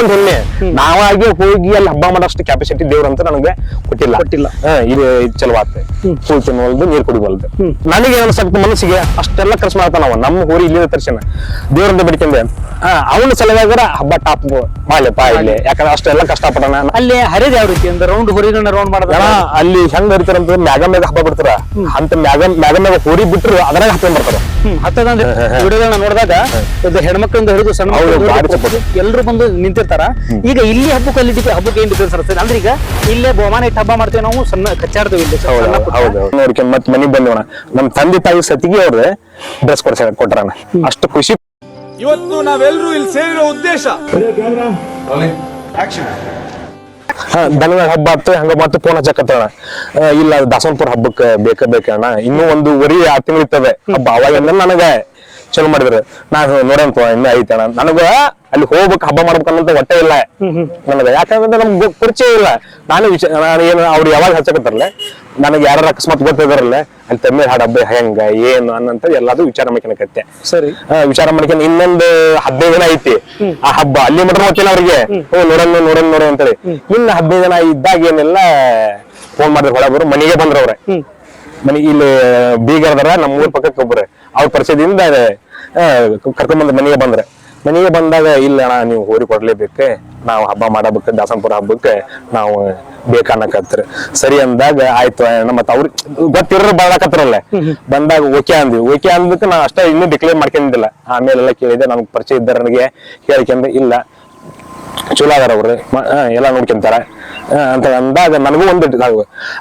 ಒಂದ್ ಹೆಮ್ಮೆ. ನಾವಾಗೆ ಹೋಗಿ ಅಲ್ಲಿ ಹಬ್ಬ ಮಾಡೋಷ್ಟು ಕೆಪಾಸಿಟಿ ದೇವ್ರ ಅಂತ ನನಗೆ ಕೊಟ್ಟಿಲ್ಲ. ಕೊಟ್ಟಿಲ್ಲ. ಇದು ಚಲೋ ಆತ. ಕೂಳ್ ತಿನ್ನುವಲ್ದು ನೀರ್ ಕುಡಿಬಲ್ದು ನನಗೆ ಅನ್ಸಕ್ತ ಮನಸ್ಸಿಗೆ? ಅಷ್ಟೆಲ್ಲ ಖರ್ಚು ಮಾಡ್ತಾನ ಅವ. ನಮ್ಮ ಊರಿ ಇಲ್ಲಿ ತರ್ಸಿನ ದೇವ್ರಂತ ಬಿಡ್ಕೊಂಡೆ ಅವನ ಸಲುವಾಗ ಹಬ್ಬ ಟಾಪ್ ಮಾಡ್ಲಪ್ಪ ಇಲ್ಲಿ. ಯಾಕಂದ್ರೆ ಅಷ್ಟೆಲ್ಲ ಕಷ್ಟಪಡಣ. ಅಲ್ಲಿ ಹರಿದ ಯಾವ ರೀತಿ ಅಂದ್ರೆ ರೌಂಡ್ ಹುರಿಗಳನ್ನ ರೌಂಡ್ ಮಾಡೋದ ಅಲ್ಲಿ ಹೆಂಗ್ ಹರಿತಾರಂತ ಮ್ಯಾಗ ಮ್ಯಾಗ ಹಬ್ಬ ಬಿಡ್ತಾರ. ಅಂತ ಮ್ಯಾಗ ಮ್ಯಾಗ ಮ್ಯಾಗ ಹುರಿ ಬಿಟ್ರು ಅದ್ರಾಗ ಹತ್ಕೊಂಡ್ ಬರ್ತಾರ. ಹತ್ತದಂದ್ರೆ ವಿಡಿಯೋಗಳನ್ನ ನೋಡಿದಾಗ ಇದು ಹೆಣ್ಮಕ್ಳಿಂದ ಹಿಡಿದು ಸಣ್ಣ. ಎಲ್ರು ಬಂದು ನಿಂತಿರ್ತಾರ. ಈಗ ಇಲ್ಲಿ ಹಬ್ಬಕ್ಕೆ ಅಲ್ಲಿ ಹಬ್ಬಕ್ಕೆ ಏನ್ ಡಿಫ್ರೆನ್ಸ್ ಇರ್ತದೆ ಅಂದ್ರೆ ಈಗ ಇಲ್ಲೇ ಬಹುಮಾನ ಇಟ್ಟು ಹಬ್ಬ ಮಾಡ್ತೇವೆ ನಾವು ಸಣ್ಣ ಕಚ್ಚಾಡ್ತೇವೆ ಇಲ್ಲಿ ಮತ್ ಮನಿಗ್ ಬಂದವಣ. ನಮ್ ತಂದೆ ತಾಯಿ ಸತಿಗೆ ಅವ್ರ ಡ್ರೆಸ್ ಕೊಡ್ಸ ಕೊಟ್ರಾನ ಅಷ್ಟು ಖುಷಿ ಇವತ್ತು ನಾವೆಲ್ಲರೂ ಇಲ್ಲಿ ಸೇರಿರೋ ಉದ್ದೇಶ. ದನಗಳ ಹಬ್ಬ ಆತು ಹಂಗ ಮತ್ತೆ ಫೋನ್ ಚಕ್ಕತ್ತಣ ಇಲ್ಲ ದಾಸನ್ಪುರ ಹಬ್ಬಕ್ಕೆ ಬೇಕ ಬೇಕಣ್ಣ ಇನ್ನೂ ಒಂದು ವರಿ ಆ ತಿಂಗಳು ಇರ್ತವೆ. ಹಬ್ಬ ಅವಾಗ ನನಗ ಚಲೋ ಮಾಡಿದ್ರ. ನಾನು ನೋಡಂತ ಇನ್ನ ಐತಣ್ಣ ನನಗ ಅಲ್ಲಿ ಹೋಗ್ಬೇಕು ಹಬ್ಬ ಮಾಡ್ಬೇಕನ್ನಂತ ಹೊಟ್ಟೆ ಇಲ್ಲ. ನನಗ ಯಾಕಂದ್ರೆ ನಮ್ಗೆ ಪರಿಚಯ ಇಲ್ಲ. ನಾನು ವಿಚಾರ ನಾನು ಏನು ಅವ್ರು ಯಾವಾಗ ಹಚ್ಚಕತ್ತಾರಲ್ಲ? ನನಗೆ ಯಾರು ಅಕಸ್ಮಾತ್ ಗೊತ್ತಿದಾರಲ್ಲ ಅಲ್ಲಿ ತಮಿಳ್ ಹಾಡು ಹಬ್ಬ ಹೆಂಗ ಏನು ಅನ್ನಂತ ಎಲ್ಲಾದ್ರು ವಿಚಾರ ಮಾಡ್ಕೊಳಕತ್ತೆ ಸರಿ. ವಿಚಾರ ಮಾಡ್ಕೊಂಡು ಇನ್ನೊಂದು ಹದಿನೈದು ದಿನ ಐತಿ ಆ ಹಬ್ಬ. ಅಲ್ಲಿ ಮಟ್ಟ ಗೊತ್ತಿಲ್ಲ ಅವ್ರಿಗೆ. ಓ ನೋಡೋಣ ನೋಡೋಣ ನೋಡೋಣ ಅಂತೇಳಿ. ಇನ್ನ ಹದಿನೈದು ದಿನ ಇದ್ದಾಗ ಏನೆಲ್ಲ ಫೋನ್ ಮಾಡಿದ್ರೆ ಹೊಳಬರು ಮನೆಗೆ ಬಂದ್ರ ಅವ್ರೆ ಮನೆ ಇಲ್ಲಿ ಬೀಗರ್ದಾರ ನಮ್ಮ ಊರ್ ಪಕ್ಕಕ್ಕೆ ಒಬ್ರೆ. ಅವ್ರ ಪರಿಚಯದಿಂದ ಕರ್ಕೊಂಡ್ ಬಂದ್ ಮನೆಗೆ ಬಂದ್ರೆ. ಮನೆಗೆ ಬಂದಾಗ ಇಲ್ಲ ಅಣ್ಣ ನೀವು ಹೋರಿ ಕೊಡ್ಲೇಬೇಕು. ನಾವು ಹಬ್ಬ ಮಾಡಬೇಕು ದಾಸನಪುರ ಹಬ್ಬಕ್ಕೆ ನಾವು ಬೇಕನ್ನಕತ್ರ ಸರಿ ಅಂದಾಗ ಆಯ್ತು ಮತ್ತ ಅವ್ರಿಗೆ ಗೊತ್ತಿರೋ ಬಾಳಕತ್ರಲ್ಲ ಬಂದಾಗ ಓಕೆ ಅಂದ್ವಿ. ಓಕೆ ಅಂದಕ್ಕೆ ನಾ ಅಷ್ಟೇ ಇನ್ನೂ ಡಿಕ್ಲೇರ್ ಮಾಡ್ಕೊಂಡಿದ್ದಿಲ್ಲ. ಆಮೇಲೆಲ್ಲ ಕೇಳಿದೆ, ನಮ್ಗೆ ಪರಿಚಯ ಇದ್ದಾರ ನನಗೆ ಹೇಳ್ಕೊಂಡೆ ಇಲ್ಲ. ಚಲೋ ಅದಾರ ಅವ್ರಿ. ಎಲ್ಲ ನೋಡ್ಕೊಂತಾರ. ಅಂತ ಅಂದಾಗ ನನಗೂ ಒಂದು.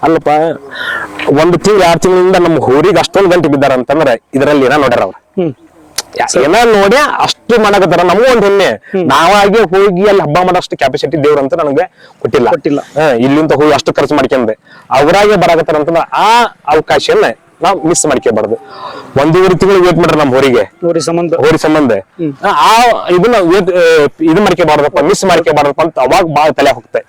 ಅಲ್ಲಪ್ಪ, ಒಂದು ತಿಂಗಳು ಎರಡು ತಿಂಗಳಿಂದ ನಮ್ಮ ಊರಿಗೆ ಅಷ್ಟೊಂದು ಗಂಟೆ ಬಿದ್ದಾರ ಅಂತಂದ್ರೆ ಇದರಲ್ಲಿ ಏನ ನೋಡ್ಯಾರ ಅವ್ರು. ಏನ ನೋಡಿ ಅಷ್ಟು ಮಾಡಕತ್ತಾರ ನಮಗೂ ಒಂದ್ ಹೆಮ್ಮೆ. ನಾವಾಗಿ ಹೋಗಿ ಅಲ್ಲಿ ಹಬ್ಬ ಮಾಡೋಷ್ಟು ಕೆಪಾಸಿಟಿ ದೇವ್ರ ಅಂತ ನನಗೆ ಕೊಟ್ಟಿಲ್ಲ. ಕೊಟ್ಟಿಲ್ಲ. ಇಲ್ಲಿಂದ ಹೋಗಿ ಅಷ್ಟು ಖರ್ಚು ಮಾಡ್ಕೊಂಡೆ. ಅವರಾಗೆ ಬರಾಕತ್ತಾರ ಅಂತಂದ್ರೆ ಆ ಅವಕಾಶನ ನಾವ್ ಮಿಸ್ ಮಾಡ್ಕೋಬಾರ್ದು. ಒಂದೂವರೆ ತಿಂಗಳು ವೇಟ್ ಮಾಡ್ರಿ ನಮ್ ಹೋರಿಗೆ. ನೋಡಿ ಸಂಬಂಧ. ಹೋರಿ ಸಂಬಂಧ. ಆ ಇದನ್ನ ಇದ್ ಇದು ಮಾಡ್ಕೋಬಾರ್ದಪ್ಪ ಮಿಸ್ ಮಾಡ್ಕೋಬಾರ್ದಪ್ಪ ಅಂತ ಅವಾಗ ಬಾಳ ತಲೆ ಹೋಗ್ತೆ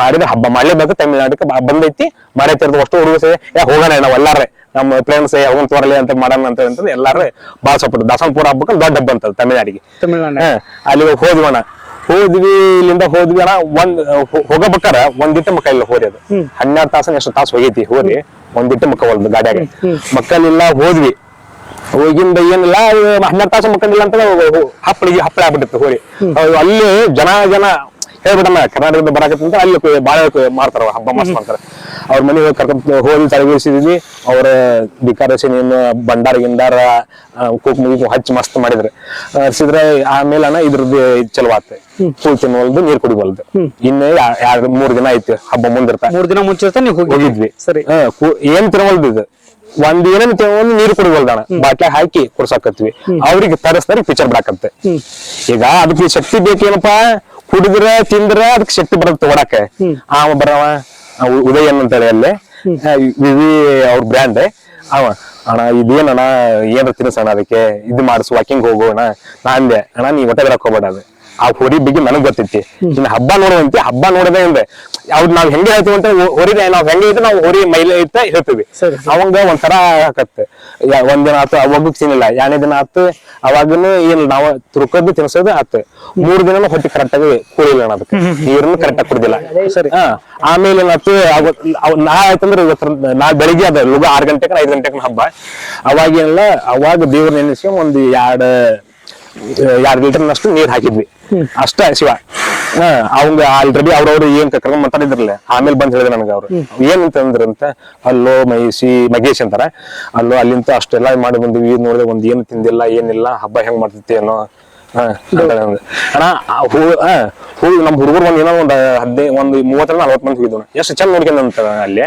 ಮಾಡಿದ್ರೆ ಹಬ್ಬ ಮಾಡ್ಲೇಬೇಕು ತಮಿಳ್ನಾಡಕ್ಕೆ ಬಂದೈತಿ. ಮಾಡೈತಿರ್ದು ಅಷ್ಟು ಹುಡುಗ ಹೋಗೋಣ ನಾವು ಎಲ್ಲಾರೇ ನಮ್ಮ ಫ್ರೆಂಡ್ಸ್ ಅವನ್ ತೋರಲಿ ಅಂತ ಮಾಡೋಣ ಅಂತ ಅಂತಂದ್ರೆ ಎಲ್ಲಾರು ಬಾಳ ಸಪೋರ್ಟ್ ದಾಸನಪುರ ಹಬ್ಬಕ್ಕೆ ದೊಡ್ಡ ಹಬ್ಬ ಅಂತದ ತಮಿಳ್ನಾಡಿಗೆ. ತಮಿಳ್ನಾಡು. ಹೋದ್ವಿ ಅಲ್ಲಿ ಹೋದ್ವಣ ಹೋದ್ವಿ ಇಲ್ಲಿಂದ ಹೋದ್ವಿ ಅಣ್ಣ ಒಂದ್ ಹೋಗಬೇಕಾರ ಒಂದಿಟ್ಟು ಮಕ್ಕ ಇಲ್ಲ ಹೋರಿ ಅದು. ಹನ್ನೆರಡು ತಾಸನ ಎಷ್ಟು ತಾಸು ಹೋಗೈತಿ ಹೋರಿ ಒಂದಿಟ್ಟು ಮಕ್ಕ ಹೊಲ್ದು ಗಾಡ್ಯಾಗ. ಮಕ್ಕಳಿಲ್ಲ ಹೋದ್ವಿ. ಹೋಗಿಂದ ಏನಿಲ್ಲ ಹನ್ನೆರಡು ತಾಸು ಮಕ್ಕಳಿಲ್ಲ ಅಂತ ಹಪ್ಪಳಿಗೆ ಹಪ್ಪಳ ಆಗ್ಬಿಟ್ಟಿತ್ತು ಹೋರಿ. ಅಲ್ಲಿ ಜನ ಜನ ಹೇಳ್ಬಿಡಮ್ಮ ಕರ್ನಾಟಕದಿಂದ ಬರಾಕತ್ತಂತ ಅಲ್ಲಿ ಬಾಳೆ ಮಾಡ್ತಾರ ಹಬ್ಬ ಮಸ್ತ್ ಮಾಡ್ತಾರ ಅವ್ರ ಮನೆಗೆ ಕರ್ಕೊಂಡು ಹೋಗಿ ತಲೆಗಿಸಿದ್ವಿ ಅವ್ರ ಬಿಕಾರ ಏನು ಭಂಡಾರ ಗಿಂಡಾರ ಕುಕ್ ಮುಗಿ ಹಚ್ಚಿ ಮಸ್ತ್ ಮಾಡಿದ್ರು. ಹರ್ಸಿದ್ರ ಆಮೇಲೆ ಅಣ್ಣ ಇದ್ರದ್ದು ಇದ್ ಚಲೋ ಆತ. ಕೂಲ್ ತಿನ್ನುವಲ್ದು ನೀರ್ ಕುಡಿಬಲ್ದು ಇನ್ನು ಎರಡು ಮೂರ್ ದಿನ ಐತಿ ಹಬ್ಬ ಮುಂದಿರ್ತ. ಮೂರ್ ದಿನ ಮುಂಚೆ ನೀವು ಹೋಗಿ ಹೋಗಿದ್ವಿ. ಸರಿ. ಏನ್ ತಿನ್ವಲ್ದು ಇದು? ಒಂದ್ ಏನೇನ್ ತಿನ್ನೋದು ನೀರು ಕುಡಿಬಲ್ದಣ ಬಾಟ್ಲಾಗ ಹಾಕಿ ಕುಡ್ಸಾಕತ್ವಿ. ಅವ್ರಿಗೆ ತರಿಸ್ತಾರೆ ಪಿಕ್ಚರ್ ಬಿಡಾಕತ್ತೆ. ಈಗ ಅದಕ್ಕೆ ಶಕ್ತಿ ಬೇಕೇನಪ್ಪಾ? ಕುಡಿದ್ರ ತಿಂದ್ರ ಅದಕ್ಕೆ ಶಕ್ತಿ ಬರತ್ತೆ ಓಡಾಕ. ಆಮ ಬರವ ಉದಯನ್ ಅಂತೇಳಿ ಅಲ್ಲಿ. ಆ, ವಿವಿ ಅವ್ರ ಬ್ರ್ಯಾಂಡ್ ಅವ, ಅಣ್ಣ, ಇದೇನಣ್ಣ ಏನಾರ ತಿನ್ಸಣ ಅದಕ್ಕೆ? ಇದು ಮಾಡಿಸು ವಾಕಿಂಗ್ ಹೋಗೋಣ ನಾ ಅಂದೆ, ಅಣ್ಣ, ನೀ ಹೊಟ್ಟೆ ಬರಕ್ ಹೋಗ್ಬೇಡ ಆ ಹೊರಿ ಬಗ್ಗೆ ನನಗ್ ಗೊತ್ತೈತಿ. ಇನ್ನು ಹಬ್ಬ ನೋಡುವಂತೆ ಹಬ್ಬ ನೋಡದೆ ಅಂದ್ರೆ ಅವ್ರು ನಾವ್ ಹೆಂಗೆ ಹೇಳ್ತೀವಿ ಅಂತ ಹೊರಿದೆ ನಾವ್ ಹೆಂಗೆ ಐತೆ ನಾವು ಹೊರಿ ಮೈಲೆ ಐತೆ ಹೇಳ್ತೀವಿ. ಅವಂಗ ಒಂಥರ ಹಾಕತ್ತೆ ಒಂದ್ ದಿನ ಆತು ಅವಾಗೂ ತಿನ್ನಿಲ್ಲ ಎರಡನೇ ದಿನ ಆತು ಅವಾಗನು ಏನ್ ನಾವ ತುರ್ಕದ್ದು ತಿನ್ಸೋದು ಆತು. ಮೂರ್ ದಿನ ಹೊಟ್ಟಿ ಕರೆಕ್ಟ್ ಆಗಿ ಕುಡಿಲಿಲ್ಲ ಅಣ್ಣ ಅದಕ್ಕೆ. ನೀರನ್ನು ಕರೆಕ್ಟ್ ಆಗಿ ಕುಡಿದಿಲ್ಲ. ಆಮೇಲೆ ಏನಾಯ್ತು ನಾ ಆಯ್ತಂದ್ರೆ ಇವತ್ತು ನಾ ಬೆಳಿಗ್ಗೆ ಅದ ಲುಗ ಆರ್ ಗಂಟೆಗೆ ಐದ್ ಗಂಟೆಗೆ ಹಬ್ಬ. ಅವಾಗ ಏನಿಲ್ಲ ಅವಾಗ ದೇವ್ರ ನೆನೆಸಿ ಒಂದ್ ಎರಡ್ ಎರಡ್ ಲೀಟರ್ನಷ್ಟು ನೀರ್ ಹಾಕಿದ್ವಿ. ಅಷ್ಟ ಶಿವ. ಅವಂಗ ಆಲ್ರೆಡಿ ಅವ್ರವ್ರು ಏನ್ ಕರ್ಕೊಂಡ್ ಮಾತಾಡಿದ್ರಲ್ಲ ಆಮೇಲೆ ಬಂದ್ ಹೇಳಿದ್ರೆ ನನಗ ಅವ್ರು. ಏನ್ ಅಂತಂದ್ರಂತ ಅಲ್ಲೋ ಮೈಸಿ ಮಗೇಶ್ ಅಂತಾರ. ಅಲ್ಲೋ ಅಲ್ಲಿಂತ ಅಷ್ಟೆಲ್ಲ ಮಾಡಿ ಬಂದ್ವಿ. ನೋಡಿದ್ರೆ ಒಂದ್ ಏನು ತಿಂದಿಲ್ಲ ಏನಿಲ್ಲ. ಹಬ್ಬ ಹೆಂಗ್ ಮಾಡ್ತೈತಿ ಏನೋ. ಅಣ್ಣ ಹೂ ಹಾ ನಮ್ ಹುಡುಗರು ಒಂದ್ ಏನೋ ಒಂದ್ ಹದಿನೈದು ಒಂದ್ ಮೂವತ್ತರಿಂದ ನಲ್ವತ್ ಮಂದಿ ಹೋಗಿದ್ವು ಎಷ್ಟು ಚಂದ ನೋಡ್ಕೊಂಡ್ ಅಲ್ಲಿ.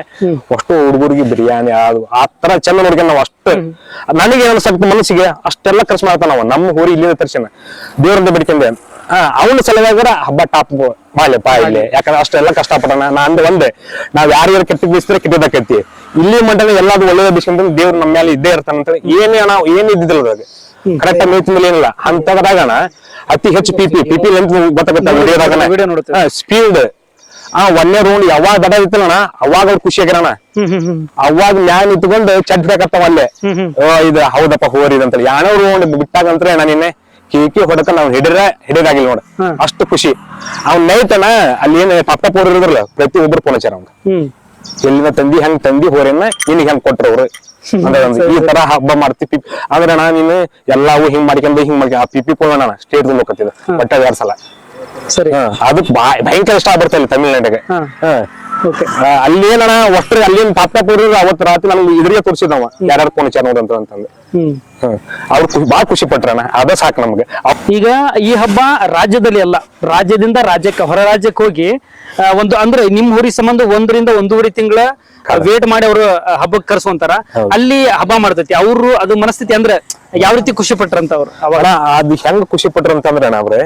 ಅಷ್ಟು ಹುಡುಗರಿಗೆ ಬಿರಿಯಾನಿ ಅದು ಆ ತರ ಚಂದ ನೋಡ್ಕೊಂಡ್ ನಾವ್ ಅಷ್ಟು. ನನಗೆ ಅನ್ಸಕ್ತ ಮನಸ್ಸಿಗೆ ಅಷ್ಟೆಲ್ಲ ಖರ್ಚು ಮಾಡ್ತಾನ ನಾವು. ನಮ್ಮ ಊರಿ ಇಲ್ಲಿಂದ ತರ್ಸಿನ ದೇವ್ರಿಂದ ಬಿಡ್ಕೊಂಡೆ. ಅವನ ಸಲುವಾಗ ಹಬ್ಬ ಟಾಪ್ ಮಾಡ್ಲಪ್ಪ ಇಲ್ಲಿ ಯಾಕಂದ್ರೆ ಅಷ್ಟೆಲ್ಲ ಕಷ್ಟಪಡೋಣ ನಾ ಅಂದ ಒಂದೇ ನಾವ್ ಯಾರ್ಯಾರು ಕೆಟ್ಟ ಬೀಸಿದ್ರೆ ಕೆಟ್ಟದಾಕೈತಿ ಇಲ್ಲಿ ಮಟ್ಟದ ಎಲ್ಲಾದ್ರು ಒಳ್ಳೇದ ಬಿಸ್ಕೊಂಡ್ರೆ ದೇವ್ರ ನಮ್ಮ ಮೇಲೆ ಇದ್ದೇ ಇರ್ತಾನಂತ ಏನೇ ಅಣ್ಣ ಏನ್ ಇದ್ದಿದ್ದಿಲ್ಲ ಅದ್ರಾಗ ಕರೆಕ್ಟ್ ಆಗಿ ಮೇಲೆ ಏನಿಲ್ಲ. ಅಂತದಾಗಣ ಅತಿ ಹೆಚ್ಚು ಪಿಪಿ ಪಿಪಿ ಲೆಂತ್ ಗೊತ್ತಾಗತ್ತ. ಸ್ಪೀಡ್ ಆ ಒಂದೇ ರೌಂಡ್ ಯಾವಾಗ ದಡ ಇತ್ತಲ್ಲಣ ಅವಾಗ ಅವ್ರು ಖುಷಿ ಆಗಿರೋಣ ಅವಾಗ ಮ್ಯಾನ್ ನಿಂತ್ಕೊಂಡು ಚಡ್ ಬೇಕತ್ತವ ಅಲ್ಲೇ. ಓ ಇದು ಹೌದಪ್ಪ ಹೋರಿ ಅಂತೇಳಿ. ಯಾಣೋ ರೌಂಡ್ ಬಿಟ್ಟಾಗಂತ್ರ ನಾನು ನಿನ್ನೆ ಕೇಕಿ ಹೊಡಕ ನಾವ್ ಹಿಡಿದ್ರ ಹಿಡಿದಾಗಿಲ್ಲ ನೋಡ. ಅಷ್ಟು ಖುಷಿ. ಅವ್ನ ನೈತನ ಅಲ್ಲಿ ಏನ್ ಪಾಪ ಪೋರ್ ಇರೋದ್ರಲ್ಲ ಪ್ರತಿ ಒಬ್ರು ಫೋನ್ ಹಚ್ಚಾರ ಅವ್ನ ಎಲ್ಲಿನ ತಂದಿ ಹೆಂಗ್ ತಂದಿ ಹೋರೇನ ನಿನಗೆ ಹೆಂಗ್ ಕೊಟ್ರ ಅವ್ರು? ಅಂದ್ರೆ ಒಂದು ಈ ತರ ಹಬ್ಬ ಮಾಡ್ತಿ ಪಿಪಿ ಅಂದ್ರೆ ಅಣ್ಣ ನೀನು ಎಲ್ಲಾವು ಹಿಂಗ್ ಮಾಡ್ಕೊಂಡ್ ಹಿಂಗ್ ಮಾಡ್ಕೊಂಡ್ ಆ ಪಿಪಿ ಕೊಡೋಣ ಸ್ಟೇಟ್ ಹೋಗತ್ತಿದ ಬಟ್ಟೆ ಎರಡ್ ಸಲ ಸರಿ ಅದು ಭಯಂಕರ ಇಷ್ಟ ಆಗ್ಬಿಡ್ತಾ ಇಲ್ಲಿ ತಮಿಳ್ನಾಡಿಗೆ. ಹಾ. ಅಲ್ಲಿ ಏನ ಆ, ಅಲ್ಲೇನಣ್ಣ ಒಟ್ರೆ ಅಲ್ಲಿನ ಪಾಪ ಪೂರ್ವ ಅವತ್ತು ರಾತ್ರಿ ನಮ್ಗೆ ಇದ್ರಿಗೆ ತೋರಿಸಿದವ ಯಾರು ಫೋನ್ ಹಚ್ಚಾರ ನೋಡಂತ ಅಂತಂದು. ಅವ್ರು ಬಾಳ ಖುಷಿ ಪಟ್ರಣ ಅದ ಸಾಕು ನಮ್ಗೆ. ಈಗ ಈ ಹಬ್ಬ ರಾಜ್ಯದಲ್ಲಿ ಅಲ್ಲ ರಾಜ್ಯದಿಂದ ರಾಜ್ಯಕ್ಕೆ ಹೊರ ರಾಜ್ಯಕ್ಕೆ ಹೋಗಿ ಒಂದು ಅಂದ್ರೆ ನಿಮ್ ಊರಿ ಸಂಬಂಧ ಒಂದರಿಂದ ಒಂದೂವರೆ ತಿಂಗಳ ವೇಟ್ ಮಾಡಿ ಅವರು ಹಬ್ಬಕ್ಕೆ ಕರ್ಸುವಂತಾರ ಅಲ್ಲಿ ಹಬ್ಬ ಮಾಡ್ತೈತಿ. ಅವ್ರು ಅದು ಮನಸ್ಥಿತಿ ಅಂದ್ರೆ ಯಾವ ರೀತಿ ಖುಷಿ ಪಟ್ರಂತ ಅವ್ರು ಅದ್ ಹೆಂಗ್ ಖುಷಿ ಪಟ್ರಂತ ಅಂದ್ರೆ ಅವ್ರೆ